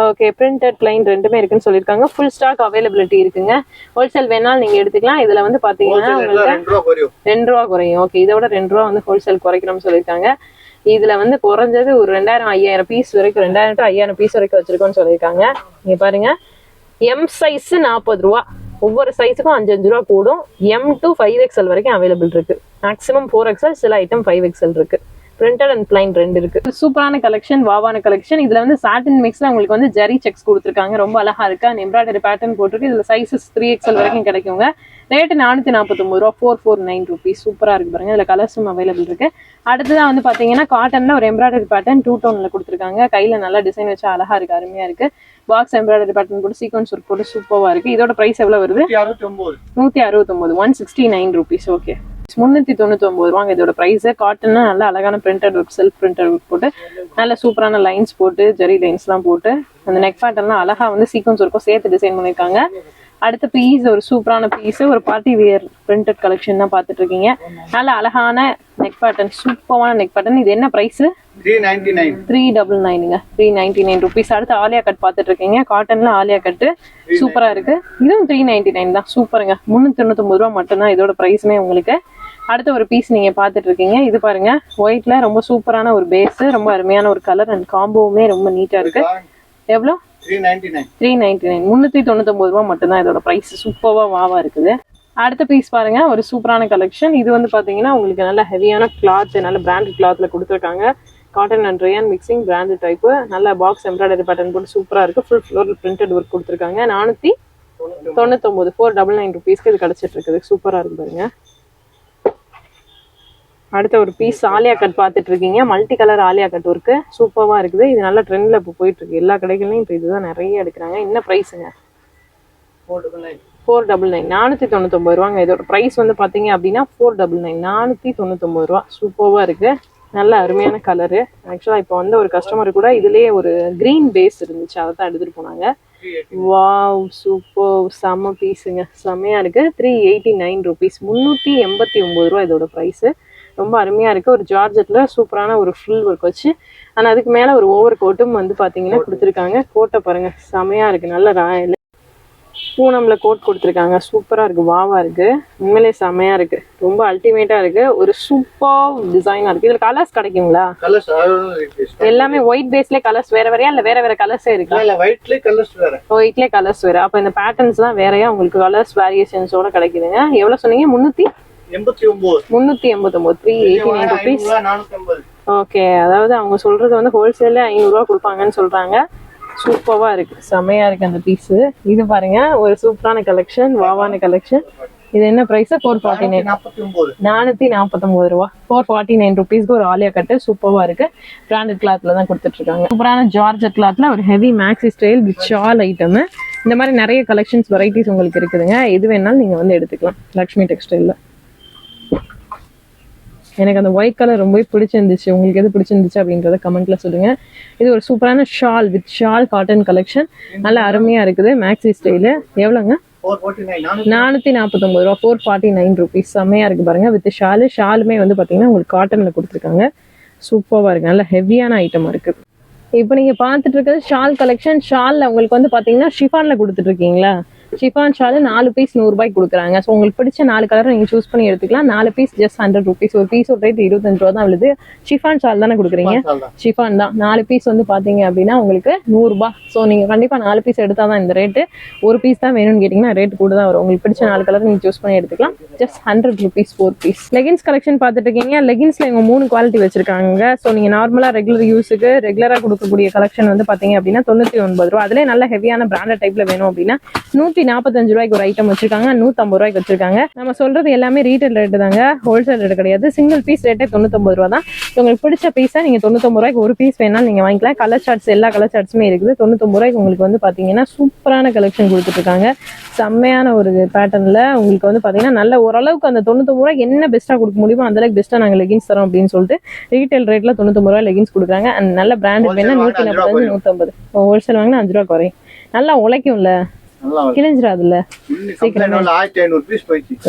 ஓகே பிரிண்டட் பிளைன் ரெண்டுமே இருக்குன்னு சொல்லியிருக்காங்க. ஃபுல் ஸ்டாக் அவைலபிலிட்டி இருக்குங்க. ஹோல்சேல் வேணாலும் நீங்க எடுத்துக்கலாம். இதுல வந்து பாத்தீங்கன்னா உங்களுக்கு ரெண்டு ரூபா குறையும். ரெண்டு ரூபா குறையும். ஓகே இதோட ரெண்டு ரூபா வந்து ஹோல்சேல் குறைக்கணும்னு சொல்லியிருக்காங்க. இதுல வந்து குறைஞ்சது ஒரு ரெண்டாயிரம் ஐயாயிரம் பீஸ் வரைக்கும் ரெண்டாயிரம் டு ஐயாயிரம் பீஸ் வரைக்கும் வச்சிருக்கோம்னு சொல்லியிருக்காங்க. நீங்க பாருங்க. எம் சைஸ் நாற்பது ரூபா. ஒவ்வொரு சைஸுக்கும் அஞ்சு அஞ்சு ரூபா கூடும். எம் டு ஃபைவ் எக்ஸ்எல் வரைக்கும் அவைலபிள் இருக்கு. மேக்ஸிமம் ஃபோர் எக்ஸ்எல் சில ஐட்டம் ஃபைவ் எக்ஸ்எல் இருக்கு. பிரிண்டட் அண்ட் பிளைன் ரெண்டு இருக்கு. சூப்பரான கலெக்ஷன் வாவான கலெக்ஷன் இதுல வந்து சாட்டின் மிக்ஸ்ல உங்களுக்கு வந்து ஜெரி செக்ஸ் கொடுத்துருக்காங்க. ரொம்ப அழகா இருக்கு? அந்த எம்ப்ராய்டரி பேட்டர்ன் போட்டிருக்கு. இதுல சைஸஸ் த்ரீ எக்ஸல் வரைக்கும் கிடைக்குங்க. ரேட்டு நானூத்தி நாற்பத்தொம்பது ரூபா ஃபோர் ஃபோர் நைன் ருபீஸ் சூப்பரா இருக்கு பாருங்க. இதுல கலர்ஸும் அவைலபிள் இருக்கு. அடுத்ததான் வந்து பாத்தீங்கன்னா காட்டன்ல ஒரு எம்ப்ராய்டரி பேட்டர்ன் டூ டோன்ல கொடுத்துருக்காங்க. கையில நல்லா டிசைன் வச்சு அழகா இருக்கு அருமையா இருக்கு. பாக்ஸ் எம்ப்ராய்டரி பேட்டர்ன் போட்டு சீக்வன்ஸ் ஒர்க் போட்டு சூப்பரா இருக்கு. இதோட பிரைஸ் எவ்வளவு வருது? அறுபத்தி ஒன்பது நூத்தி அறுபத்தொன்பது one sixty nine rupees okay முந்நூற்றி தொண்ணூற்றி ஒம்பது ரூபாங்க இதோட ப்ரைஸ் காட்டன்னா நல்ல அழகான printed work self printed work போட்டு நல்ல சூப்பரான லைன்ஸ் போட்டு ஜெரி லைன்ஸ்லாம் போட்டு அந்த நெக் பேட்டர்லாம் அழகா வந்து சீக்வன்ஸ் ஒர்க்கும் சேர்த்து டிசைன் பண்ணியிருக்காங்க. அடுத்த பீஸ் ஒரு சூப்பரான பீஸ் ஒரு பார்ட்டி வியர் பிரிண்டட் கலெக்ஷன் தான் பார்த்துட்டு இருக்கீங்க நல்ல அழகான நெக் பேட்டர்ன் சூப்பரான நெக் பேட்டர்ன் இது என்ன ப்ரைஸ் த்ரீ டபுள் நைனுங்க த்ரீ நைன்டி நைன் ருபீஸ் அடுத்து ஆலியா கட் பார்த்துட்டு இருக்கீங்க காட்டன்ல ஆலியா கட்டு சூப்பரா இருக்கு. இதுவும் த்ரீ நைன்டி நைன் தான். சூப்பருங்க. முந்நூற்றி தொண்ணூத்தொம்பது ரூபா மட்டும்தான் இதோட ப்ரைஸுமே உங்களுக்கு. அடுத்த ஒரு பீஸ் நீங்க பார்த்துட்டு இருக்கீங்க. இது பாருங்க ஒயிட்ல ரொம்ப சூப்பரான ஒரு பேஸ் ரொம்ப அருமையான ஒரு கலர் அண்ட் காம்போவுமே ரொம்ப நீட்டா இருக்கு. எவ்வளோ? Three ninety nine three ninety nine முந்நூற்றி தொண்ணூத்தொம்பது ரூபா மட்டும்தான் இதோட ப்ரைஸ் சூப்பராக வாவா இருக்குது. அடுத்த பீஸ் பாருங்க ஒரு சூப்பரான கலெக்ஷன் இது வந்து பாத்தீங்கன்னா உங்களுக்கு நல்ல ஹெவியான கிளாத் நல்ல பிராண்டட் கிளாத்ல கொடுத்துருக்காங்க. Cotton and rayon mixing brand type நல்ல பாக்ஸ் எம்ப்ராய்டரி பேட்டர்ன் போட்டு சூப்பரா இருக்கு. ஃபுல் ஃப்ளோர் பிரிண்டட் ஒர்க் கொடுத்துருக்காங்க. நானூத்தி தொண்ணூத்தொம்பது ஃபோர் டபுள் நைன் ருபீஸ்க்கு இது கிடைச்சிட்டு இருக்குது. சூப்பரா இருக்கு பாருங்க. அடுத்த ஒரு பீஸ் ஆலியா கட் பார்த்துட்டு இருக்கீங்க multi colour Alia cut work சூப்பராக இருக்குது. இது நல்ல ட்ரெண்ட்ல இப்போ போயிட்டு இருக்கு எல்லா கடைகள்லையும் இப்போ இதுதான் நிறைய எடுக்கிறாங்க. என்ன ப்ரைஸுங்க four double nine four double nine நானூற்றி தொண்ணூத்தொம்பது ரூபாங்க. இதோட ப்ரைஸ் வந்து பார்த்தீங்க அப்படின்னா ஃபோர் டபுள் நைன் நானூற்றி தொண்ணூத்தொம்பது ரூபா. சூப்பராக இருக்கு. நல்ல அருமையான கலரு ஆக்சுவலாக இப்போ வந்து ஒரு கஸ்டமர் கூட இதுலேயே ஒரு க்ரீன் பேஸ் இருந்துச்சு. அதை தான் எடுத்துகிட்டு போனாங்க. வாவ் சூப்பர் செம்ம பீஸுங்க செம்மையாக இருக்கு. த்ரீ எயிட்டி நைன் ருபீஸ் முந்நூற்றி எண்பத்தி ஒம்பது ரூபா இதோட ப்ரைஸு ரொம்ப அருமையாக இருக்குது ஒரு ஜார்ஜெட்டில் சூப்பரான ஒரு ஃபுல் ஒர்க் வச்சு. ஆனால் அதுக்கு மேலே ஒரு ஓவர் கோட்டும் வந்து பார்த்தீங்கன்னா கொடுத்துருக்காங்க. கோட்டை பாருங்கள் செமையாக இருக்குது நல்ல ராயல் பூனம்ல கோட் கொடுத்துருக்காங்க. சூப்பரா இருக்கு. வாவா இருக்கு. உண்மையிலே செமையா இருக்கு. ரொம்ப அல்டிமேட்டா இருக்கு. ஒரு சூப்பர் டிசைனா இருக்கு. இதுல கலர்ஸ் கிடைக்குங்களா? எல்லாமே ஒயிட் பேஸ்ல கலர்ஸ் வேற வேறையா இல்ல வேற வேற கலர்ஸே இருக்கு? இல்ல ஒயிட்ல கலர்ஸ் வேற. ஒயிட்ல கலர்ஸ் வேற. அப்ப இந்த பேட்டர்ன்ஸ் தான் வேறையா உங்களுக்கு கலர்ஸ் வேரியேஷன்ஸோட கிடைக்குதுங்க. எவ்வளவு சொன்னீங்க? முன்னூத்தி எண்பத்தி ஒன்பது முன்னூத்தி three eighty nine rupees okay அதாவது அவங்க சொல்றது வந்து ஹோல்சேல்ல ஐநூறுரூவா கொடுப்பாங்கன்னு சொல்றாங்க. சூப்பரா இருக்கு. செமையா இருக்கு அந்த பீஸ் இது பாருங்க ஒரு சூப்பரான கலெக்ஷன் வாவான கலெக்ஷன் இது என்ன பிரைஸ் ஃபோர் ஃபார்ட்டி நைன் நானூத்தி நாற்பத்தொன்பது ரூபா. ஃபோர் ஃபார்ட்டி நைன் ருபீஸ்க்கு ஒரு ஆலியா கட்டு சூப்பரா இருக்கு. பிராண்டட் கிளாத்ல தான் கொடுத்துட்டு இருக்காங்க சூப்பரான ஜார்ஜட் கிளாத்ல ஒரு heavy maxi style with shawl item இந்த மாதிரி நிறைய கலெக்ஷன்ஸ் வெரைட்டிஸ் உங்களுக்கு இருக்குதுங்க. எது வேணாலும் நீங்க வந்து எடுத்துக்கலாம். லக்ஷ்மி டெக்ஸ்டைல்ல எனக்கு அந்த ஒயிட் கலர் ரொம்பவே பிடிச்சிருந்துச்சு. உங்களுக்கு எது பிடிச்சிருந்துச்சு அப்படின்றத கமெண்ட்ல சொல்லுங்க. இது ஒரு சூப்பரான shawl with shawl cotton collection நல்லா அருமையா இருக்குது. மேக்ஸி ஸ்டைலு எவ்வளோங்க? நானூத்தி நானூத்தி நாற்பத்தொம்பது ரூபா. ஃபோர் ஃபார்ட்டி நைன் ருபீஸ் செம்மையா இருக்கு பாருங்க. வித் ஷாலு ஷாலுமே வந்து பாத்தீங்கன்னா உங்களுக்கு காட்டன்ல கொடுத்துருக்காங்க. சூப்பராக இருக்கு. நல்ல ஹெவியான ஐட்டமா இருக்கு. இப்போ நீங்க பார்த்துட்டு இருக்கிறது ஷால் கலெக்ஷன் ஷால்ல உங்களுக்கு வந்து பாத்தீங்கன்னா ஷிஃபான்ல கொடுத்துட்டு இருக்கீங்களா? ஷிஃபான் ஷால் நாலு பீஸ் நூறுபாய்க்கு கொடுக்குறாங்க. ஸோ உங்களுக்கு பிடிச்ச நாலு கலர் நீங்க சூஸ் பண்ணி எடுத்துக்கலாம். நாலு பீஸ் ஜஸ்ட் ஹண்ட்ரட் ருபீஸ் ஒரு பீஸோட ரேட் இருபத்தஞ்சு ரூபா தான் விழுது. ஷிஃபான் ஷால் தானே கொடுக்குறீங்க. ஷிஃபான் தான். நாலு பீஸ் வந்து பாத்தீங்க அப்படின்னா உங்களுக்கு நூறுரூபா ஸோ நீங்க கண்டிப்பா நாலு பீஸ் எடுத்தா தான் இந்த ரேட்டு ஒரு பீஸ் தான் வேணும்னு கேட்டிங்கன்னா ரேட் கூட தான் வரும். உங்களுக்கு பிடிச்ச நாலு கலர் நீங்க சூஸ் பண்ணி எடுத்துக்கலாம். Just hundred rupees four piece leggings collection பார்த்துட்டு இருக்கீங்க லெகின்ஸ்ல இவங்க மூணு குவாலிட்டி வச்சிருக்காங்க. ஸோ நீங்க நார்மலா ரெகுலர் யூஸுக்கு ரெகுலரா கொடுக்கக்கூடிய கலெக்ஷன் வந்து பாத்தீங்க அப்படின்னா தொண்ணூத்தி ஒன்பது ரூபா. அதுலேயே நல்ல ஹெவியான பிராண்டட் டைப்ல வேணும் அப்படின்னா நூத்தி நாற்பத்தஞ்சு ரூபாய்க்கு ஒரு ஐட்டம் வச்சிருக்காங்க. நூத்தம்பது ரூபாய்க்கு வச்சிருக்காங்க. நம்ம சொல்றது எல்லாமே ரீட்டைல் ரேட்டு தாங்க. ஹோல்சேல் ரேட் கிடையாது. சிங்கிள் பீஸ் ரேட்டே தொண்ணூத்தொம்பது ரூபா தான். உங்களுக்கு பிடிச்ச பீஸை நீங்க தொண்ணூத்தொம்பது ரூபாய்க்கு ஒரு பீஸ் வேணாலும் நீங்க வாங்கிக்கலாம். கலர் சார்ட்ஸ் எல்லா கலர் சார்ட்ஸுமே இருக்குது. தொண்ணூத்தொம்பது ரூபாய்க்கு உங்களுக்கு வந்து பாத்தீங்கன்னா சூப்பரான கலெக்ஷன் கொடுத்துட்டு இருக்காங்க செம்மையான ஒரு பேட்டர்ன்ல உங்களுக்கு வந்து பாத்தீங்கன்னா நல்ல ஓரளவுக்கு அந்த தொண்ணூத்தொம்பது ரூபாய்க்கு என்ன பெஸ்ட்டா கொடுக்க முடியுமோ அந்த அளவுக்கு பெஸ்ட்டா நாங்க லெகின்ஸ் தரோம் அப்படின்னு சொல்லிட்டு ரீட்டைல் ரேட்ல தொண்ணூத்தொம்பது ரூபாய் லெகின்ஸ் கொடுக்குறாங்க. அண்ட் நல்ல பிராண்டட் வேணா நூத்தி நாற்பத்தஞ்சு நூத்தம்பது. ஹோல்சேல் வாங்கினா அஞ்சு ரூபா குறையும். நல்லா உழைக்கும்ல. கிழிஞ்சிடாதுல்ல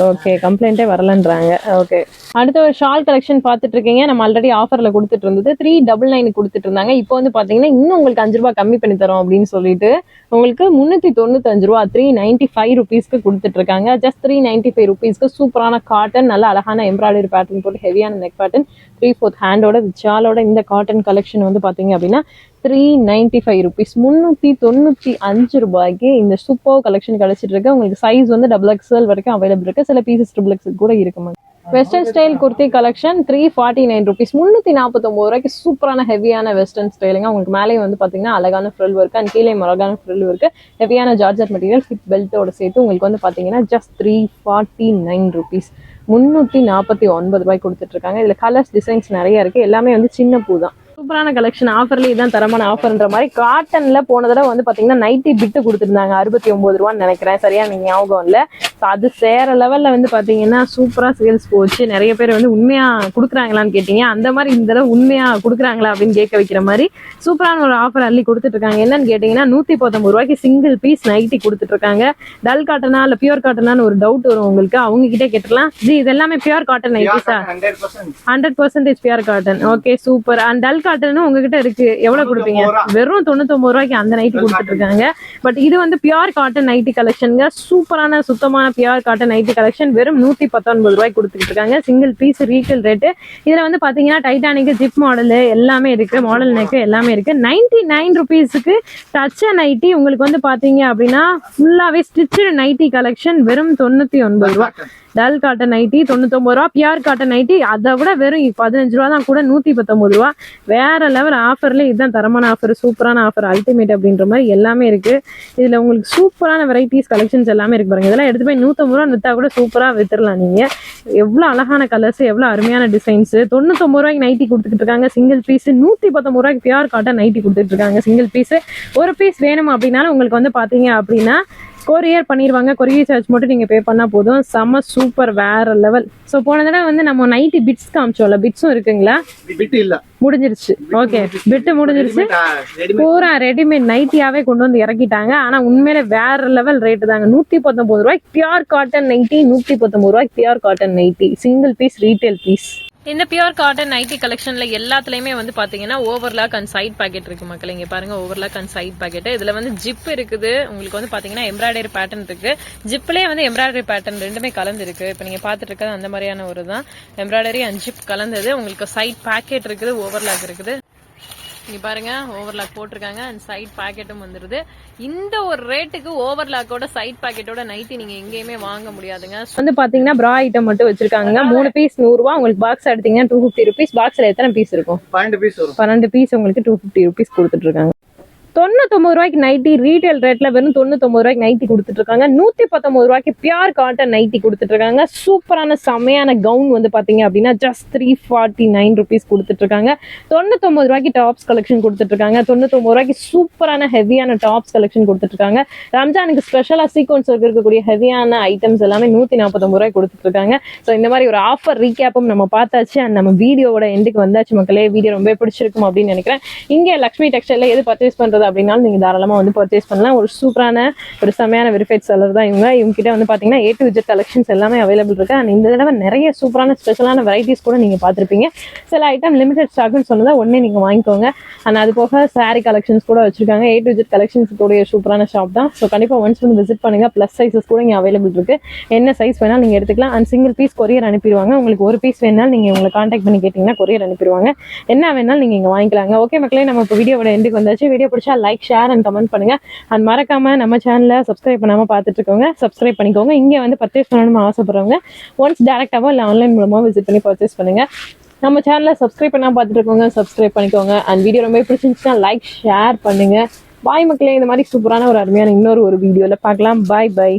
ஓகே கம்ப்ளைண்ட்டே வரலன்றாங்க. ஓகே அடுத்த ஒரு ஷால் கலெக்ஷன் பார்த்துட்டு இருக்கீங்க நம்ம ஆல்ரெடி ஆஃபர்ல கொடுத்துட்டு இருந்தது த்ரீ டபுள் நைன் கொடுத்துட்டு இருந்தாங்க இப்போ வந்து பாத்தீங்கன்னா இன்னும் உங்களுக்கு அஞ்சு ரூபாய் கம்மி பண்ணி தரோம் அப்படின்னு சொல்லிட்டு உங்களுக்கு முன்னூத்தி தொண்ணூத்தஞ்சு ரூபா த்ரீ நைன்டி ஃபைவ் ருபீஸ்க்கு கொடுத்துட்டு இருக்காங்க ஜஸ்ட் த்ரீ நைன்டி ஃபைவ் ருபீஸ்க்கு சூப்பரான காட்டன் நல்ல அழகான எம்ப்ராய்டரி பேட்டர்ன் போட்டு ஹெவியான நெக் பேட்டர்ன் த்ரீ ஃபோர்த் ஹேண்டோட சாலோட இந்த காட்டன் கலெக்ஷன் வந்து பாத்தீங்க அப்படின்னா த்ரீ நைன்டி ஃபைவ் ருபீஸ் முந்நூற்றி தொண்ணூற்றி அஞ்சு ரூபாய்க்கு இந்த சூப்பர் கலெக்ஷன் கிடைச்சிட்டு இருக்கு. உங்களுக்கு சைஸ் வந்து டபுள் எக்ஸ்எல் வரைக்கும் அவைலபிள் இருக்கு. சில பீசஸ் ட்ரிபிள் எக்ஸ்எல் கூட இருக்கு ma'am western style kurti collection three forty nine rupees முந்நூற்றி நாற்பத்தொம்பது ரூபாய்க்கு சூப்பரான ஹெவியான வெஸ்டர்ன் ஸ்டைலுங்க உங்களுக்கு மேலே வந்து பார்த்தீங்கன்னா அழகான ஃப்ரில் ஒர்க் அண்ட் கீழே அழகான ஃப்ரில் ஒர்க் ஹெவியான ஜார்ஜர் மெட்டீரியல் ஹிப் பெல்ட்டோட சேர்த்து உங்களுக்கு வந்து பார்த்தீங்கன்னா just three forty nine rupees முந்நூற்றி நாற்பத்தி ஒன்பது ரூபாய் கொடுத்துட்ருக்காங்க இதில் கலர்ஸ் டிசைன்ஸ் நிறைய இருக்கு. எல்லாமே வந்து சின்ன பூ தான். சூப்பரான கலெக்ஷன் ஆஃபர்லேயே தான் தரமான ஆஃபர்ன்ற மாதிரி காட்டன்ல போன தடவை வந்து பாத்தீங்கன்னா நைட்டி பிட்டு கொடுத்துருந்தாங்க. அறுபத்தி ஒன்பது ரூபான்னு நினைக்கிறேன். சரியா நீங்க ஞாபகம் இல்ல. So அது சேர லெவல்ல வந்து பாத்தீங்கன்னா சூப்பரா சேல்ஸ் போச்சு. நிறைய பேர் வந்து உண்மையா கொடுக்குறாங்களான்னு கேட்டீங்க. அந்த மாதிரி இந்த தடவை உண்மையா கொடுக்குறாங்களா அப்படின்னு கேட்க வைக்கிற மாதிரி சூப்பரான ஒரு ஆஃபர் அள்ளி கொடுத்துட்டு இருக்காங்க என்னன்னு கேட்டீங்கன்னா நூத்தி பத்தொன்பது ரூபாய்க்கு சிங்கிள் பீஸ் நைட்டி கொடுத்துட்டு இருக்காங்க டல் காட்டனா இல்ல பியூர் காட்டனான்னு ஒரு டவுட் வரும் உங்களுக்கு. அவங்க கிட்டே கேட்டுலாம் ஜி இது எல்லாமே pure cotton hundred percent hundred percentage pure cotton okay super and dull காட்டனும் உங்ககிட்ட இருக்கு. எவ்வளவு கொடுப்பீங்க? வெறும் தொண்ணூத்தொன்பது ரூபாய்க்கு அந்த நைட்டி கொடுத்துட்டு இருக்காங்க. பட் இது வந்து பியூர் காட்டன் நைட்டி கலெக்ஷனுங்க சூப்பரான சுத்தமான பியூர் காட்டன் நைட்டி கலெக்ஷன் வெறும் நூத்தி பத்தொன்பது ரூபாய்க்கு கொடுத்துட்டு இருக்காங்க. சிங்கிள் பீஸ் ரீட்டெயில் ரேட்டு இதுல வந்து பாத்தீங்கன்னா டைட்டானிக் ஜிப் மாடல் எல்லாமே இருக்கு. மாடல் நெக் எல்லாமே இருக்கு. நைன்டி நைன் ருபீஸுக்கு டச்ச நைட்டி உங்களுக்கு வந்து பாத்தீங்க அப்படின்னா ஃபுல்லாவே ஸ்டிச்சு நைட்டி கலெக்ஷன் வெறும் தொண்ணூத்தி ஒன்பது ரூபா. டல் காட்டன் நைட்டி தொண்ணூத்தொம்பது ரூபா. பியார் காட்டன் நைட்டி அதை விட வெறும் பதினஞ்சு ரூபா தான் கூட நூற்றி பத்தொம்பது ரூபா. வேற லெவல் ஆஃபர்ல இதுதான் தரமான ஆஃபர் சூப்பரான ஆஃபர் அல்டிமேட் அப்படின்ற மாதிரி எல்லாமே இருக்கு. இதில் உங்களுக்கு சூப்பரான வெரைட்டிஸ் கலெக்ஷன்ஸ் எல்லாமே இருக்கு பாருங்க. இதெல்லாம் எடுத்து போய் நூற்றம்பது ரூபா வித்தா கூட சூப்பராக வித்துடலாம் நீங்க. எவ்வளோ அழகான கலர்ஸ் எவ்வளோ அருமையான டிசைன்ஸ் தொண்ணூத்தொம்பது ரூபாய்க்கு நைட்டி கொடுத்துட்டு இருக்காங்க. சிங்கிள் பீஸ் நூற்றி பத்தொம்பது ரூபாய்க்கு பியார் காட்டன் நைட்டி கொடுத்துட்டு இருக்காங்க. சிங்கிள் பீஸ் ஒரு பீஸ் வேணும் அப்படின்னாலும் உங்களுக்கு வந்து பார்த்தீங்க அப்படின்னா கொரியர் பண்ணிடுவாங்க கொரியர் சார்ஜ் மட்டும் நீங்க பே பண்ணா போதும். செம்ம சூப்பர் வேற லெவல் ஸோ போன தடவை வந்து நம்ம நைட்டி பிட்ஸ் காமிச்சோம்ல பிட்ஸும் இருக்குங்களா? பிட்டு இல்ல. முடிஞ்சிருச்சு. ஓகே பிட்டு முடிஞ்சிருச்சு. ரெடிமேட் பூரா ரெடிமேட் நைட்டியாவே கொண்டு வந்து இறக்கிட்டாங்க. ஆனா உண்மையிலே வேற லெவல் ரேட்டு தாங்க. நூத்தி பத்தொன்பது ரூபாய்க்கு பியூர் காட்டன் நைட்டி நூத்தி பத்தொன்பது ரூபாய்க்கு pure cotton nightie single piece retail piece இந்த பியூர் காட்டன் நைட்டி கலெக்ஷன்ல எல்லாத்துலயுமே வந்து பாத்தீங்கன்னா ஓவர்லாக் அண்ட் சைட் பாக்கெட் இருக்கு மக்கள். இங்க பாருங்க ஓவர்லாக் அண்ட் சைட் பாக்கெட் இதுல வந்து ஜிப் இருக்குது. உங்களுக்கு வந்து பாத்தீங்கன்னா எம்ப்ராய்டரி பேட்டர்ன் இருக்கு. ஜிப்லயே வந்து எம்ப்ராய்டரி பேட்டர்ன் ரெண்டுமே கலந்து இருக்கு இப்போ நீங்க பாத்துட்டு இருக்கிறது அந்த மாதிரியான ஒரு தான். எம்ப்ராய்டரி அண்ட் ஜிப் கலந்தது. உங்களுக்கு சைட் பாக்கெட் இருக்குது ஓவர்லாக் இருக்குது. இங்க பாருங்க ஓவர்லாக் போட்டிருக்காங்க. அண்ட் சைட் பாக்கெட்டும் வந்துருது. இந்த ஒரு ரேட்டுக்கு ஓவர்லாக்கோட சைட் பாக்கெட்டோட நைட்டி நீங்க எங்கேயுமே வாங்க முடியாதுங்க. வந்து பாத்தீங்கன்னா ப்ரா ஐட்டம் மட்டும் வச்சிருக்காங்க மூணு பீஸ் நூறு ரூபா. உங்களுக்கு பாக்ஸ் எடுத்தீங்கன்னா டூ ஃபிஃப்டி ருபீஸ் பாக்ஸ்ல எத்தனை பீஸ் இருக்கும்? பன்னெண்டு பீஸ் வரும். பன்னெண்டு பீஸ் உங்களுக்கு டூ ஃபிஃப்டி ருபீஸ் கொடுத்துட்டு இருக்காங்க. தொண்ணூத்தொம்பது ரூபாய்க்கு நைட்டி ரீட்டைல் ரேட்ல வெறும் தொண்ணூத்தொம்பது ரூபாய்க்கு நைட்டி கொடுத்துட்டு இருக்காங்க நூத்தி பத்தொன்பது ரூபாய்க்கு பியார் காட்டன் நைட்டி கொடுத்துட்டு இருக்காங்க சூப்பரான செமையான கவுன் வந்து பாத்தீங்க அப்படின்னா just three forty nine rupees கொடுத்துட்டு இருக்காங்க தொண்ணூத்தொம்பது ரூபாய்க்கு டாப்ஸ் கலெக்ஷன் கொடுத்துட்டு இருக்காங்க தொண்ணூத்தொம்பது ரூபாய்க்கு சூப்பரான ஹெவியான டாப்ஸ் கலெக்ஷன் கொடுத்துட்டு இருக்காங்க ரம்ஜானுக்கு ஸ்பெஷலா சீக்வன்ஸ் இருக்கக்கூடிய ஹெவியான ஐட்டம்ஸ் எல்லாமே நூத்தி நாற்பத்தொம்பது ரூபாய் கொடுத்துட்டு இருக்காங்க ஸோ இந்த மாதிரி ஒரு ஆஃபர் ரீகேப்பும் நம்ம பார்த்தாச்சு. அண்ட் நம்ம வீடியோவோட எண்டுக்கு வந்தாச்சு மக்களே. வீடியோ ரொம்ப பிடிச்சிருக்கும் அப்படின்னு நினைக்கிறேன். இங்கே லக்ஷ்மி டெக்ஸ்டைல எது பர்ச்சேஸ் பண்றது அப்படின்னாலும் நீங்க தாராளமா வந்து பர்ச்சேஸ் பண்ணலாம். ஒரு சூப்பரான ஒரு செம்மையான வெரிஃபைட் செல்லர் தான் இவங்க. இவங்க கிட்ட வந்து பார்த்தீங்கன்னா ஏ டு விஜெட் கலெக்ஷன்ஸ் எல்லாமே அவைலபிள் இருக்கு. அண்ட் இந்த தடவை நிறைய சூப்பரான ஸ்பெஷலான வெரைட்டிஸ் கூட நீங்க பார்த்துருப்பீங்க. சில ஐட்டம் லிமிடெட் ஸ்டாக்னு சொன்னதா உடனே நீங்க வாங்கிக்கோங்க. அண்ட் அது போக சாரி கலெக்ஷன்ஸ் கூட வச்சிருக்காங்க. ஏ டு விஜெட் கலெக்ஷன்ஸ் கூடிய சூப்பரான ஷாப் தான். ஸோ கண்டிப்பா ஒன்ஸ் வந்து விசிட் பண்ணுங்க. ப்ளஸ் சைஸஸ் கூட இங்கே அவைலபிள் இருக்கு. என்ன சைஸ் வேணாலும் நீங்க எடுத்துக்கலாம். அண்ட் சிங்கிள் பீஸ் கொரியர் அனுப்பிடுவாங்க. உங்களுக்கு ஒரு பீஸ் வேணாலும் நீங்க உங்களை காண்டாக்ட் பண்ணி கேட்டீங்கன்னா கொரியர் அனுப்பிடுவாங்க. என்ன வேணாலும் நீங்க இங்கே வாங்கிக்கலாங்க. ஓகே மக்களே நம்ம இப்போ வீடியோட எண்டுக்கு வந்தாச்சு. வீடியோ பிடிச்சா லைக் ஷேர் அண்ட் கமெண்ட் பண்ணுங்க. அண்ட் மறக்காம நம்ம சேனலை சப்ஸ்கிரைப் பண்ணாம பார்த்துட்டு இருக்கோங்க சப்ஸ்கிரைப் பண்ணிக்கோங்க. இங்கே வந்து பர்ச்சேஸ் பண்ணணும்னு ஆசைப்படுறவங்க ஒன்ஸ் டேரக்டாவோ இல்லை ஆன்லைன் மூலமாக விசிட் பண்ணி பர்ச்சேஸ் பண்ணுங்க. நம்ம சேனலை சப்ஸ்கிரைப் பண்ணாம பார்த்துட்டு இருக்கோங்க சப்ஸ்கிரைப் பண்ணிக்கோங்க. அண்ட் வீடியோ ரொம்ப பிடிச்சிருந்துச்சுன்னா லைக் ஷேர் பண்ணுங்க. பாய் மக்களே இந்த மாதிரி சூப்பரான ஒரு அருமையான இன்னொரு ஒரு வீடியோவில் பார்க்கலாம். Bye bye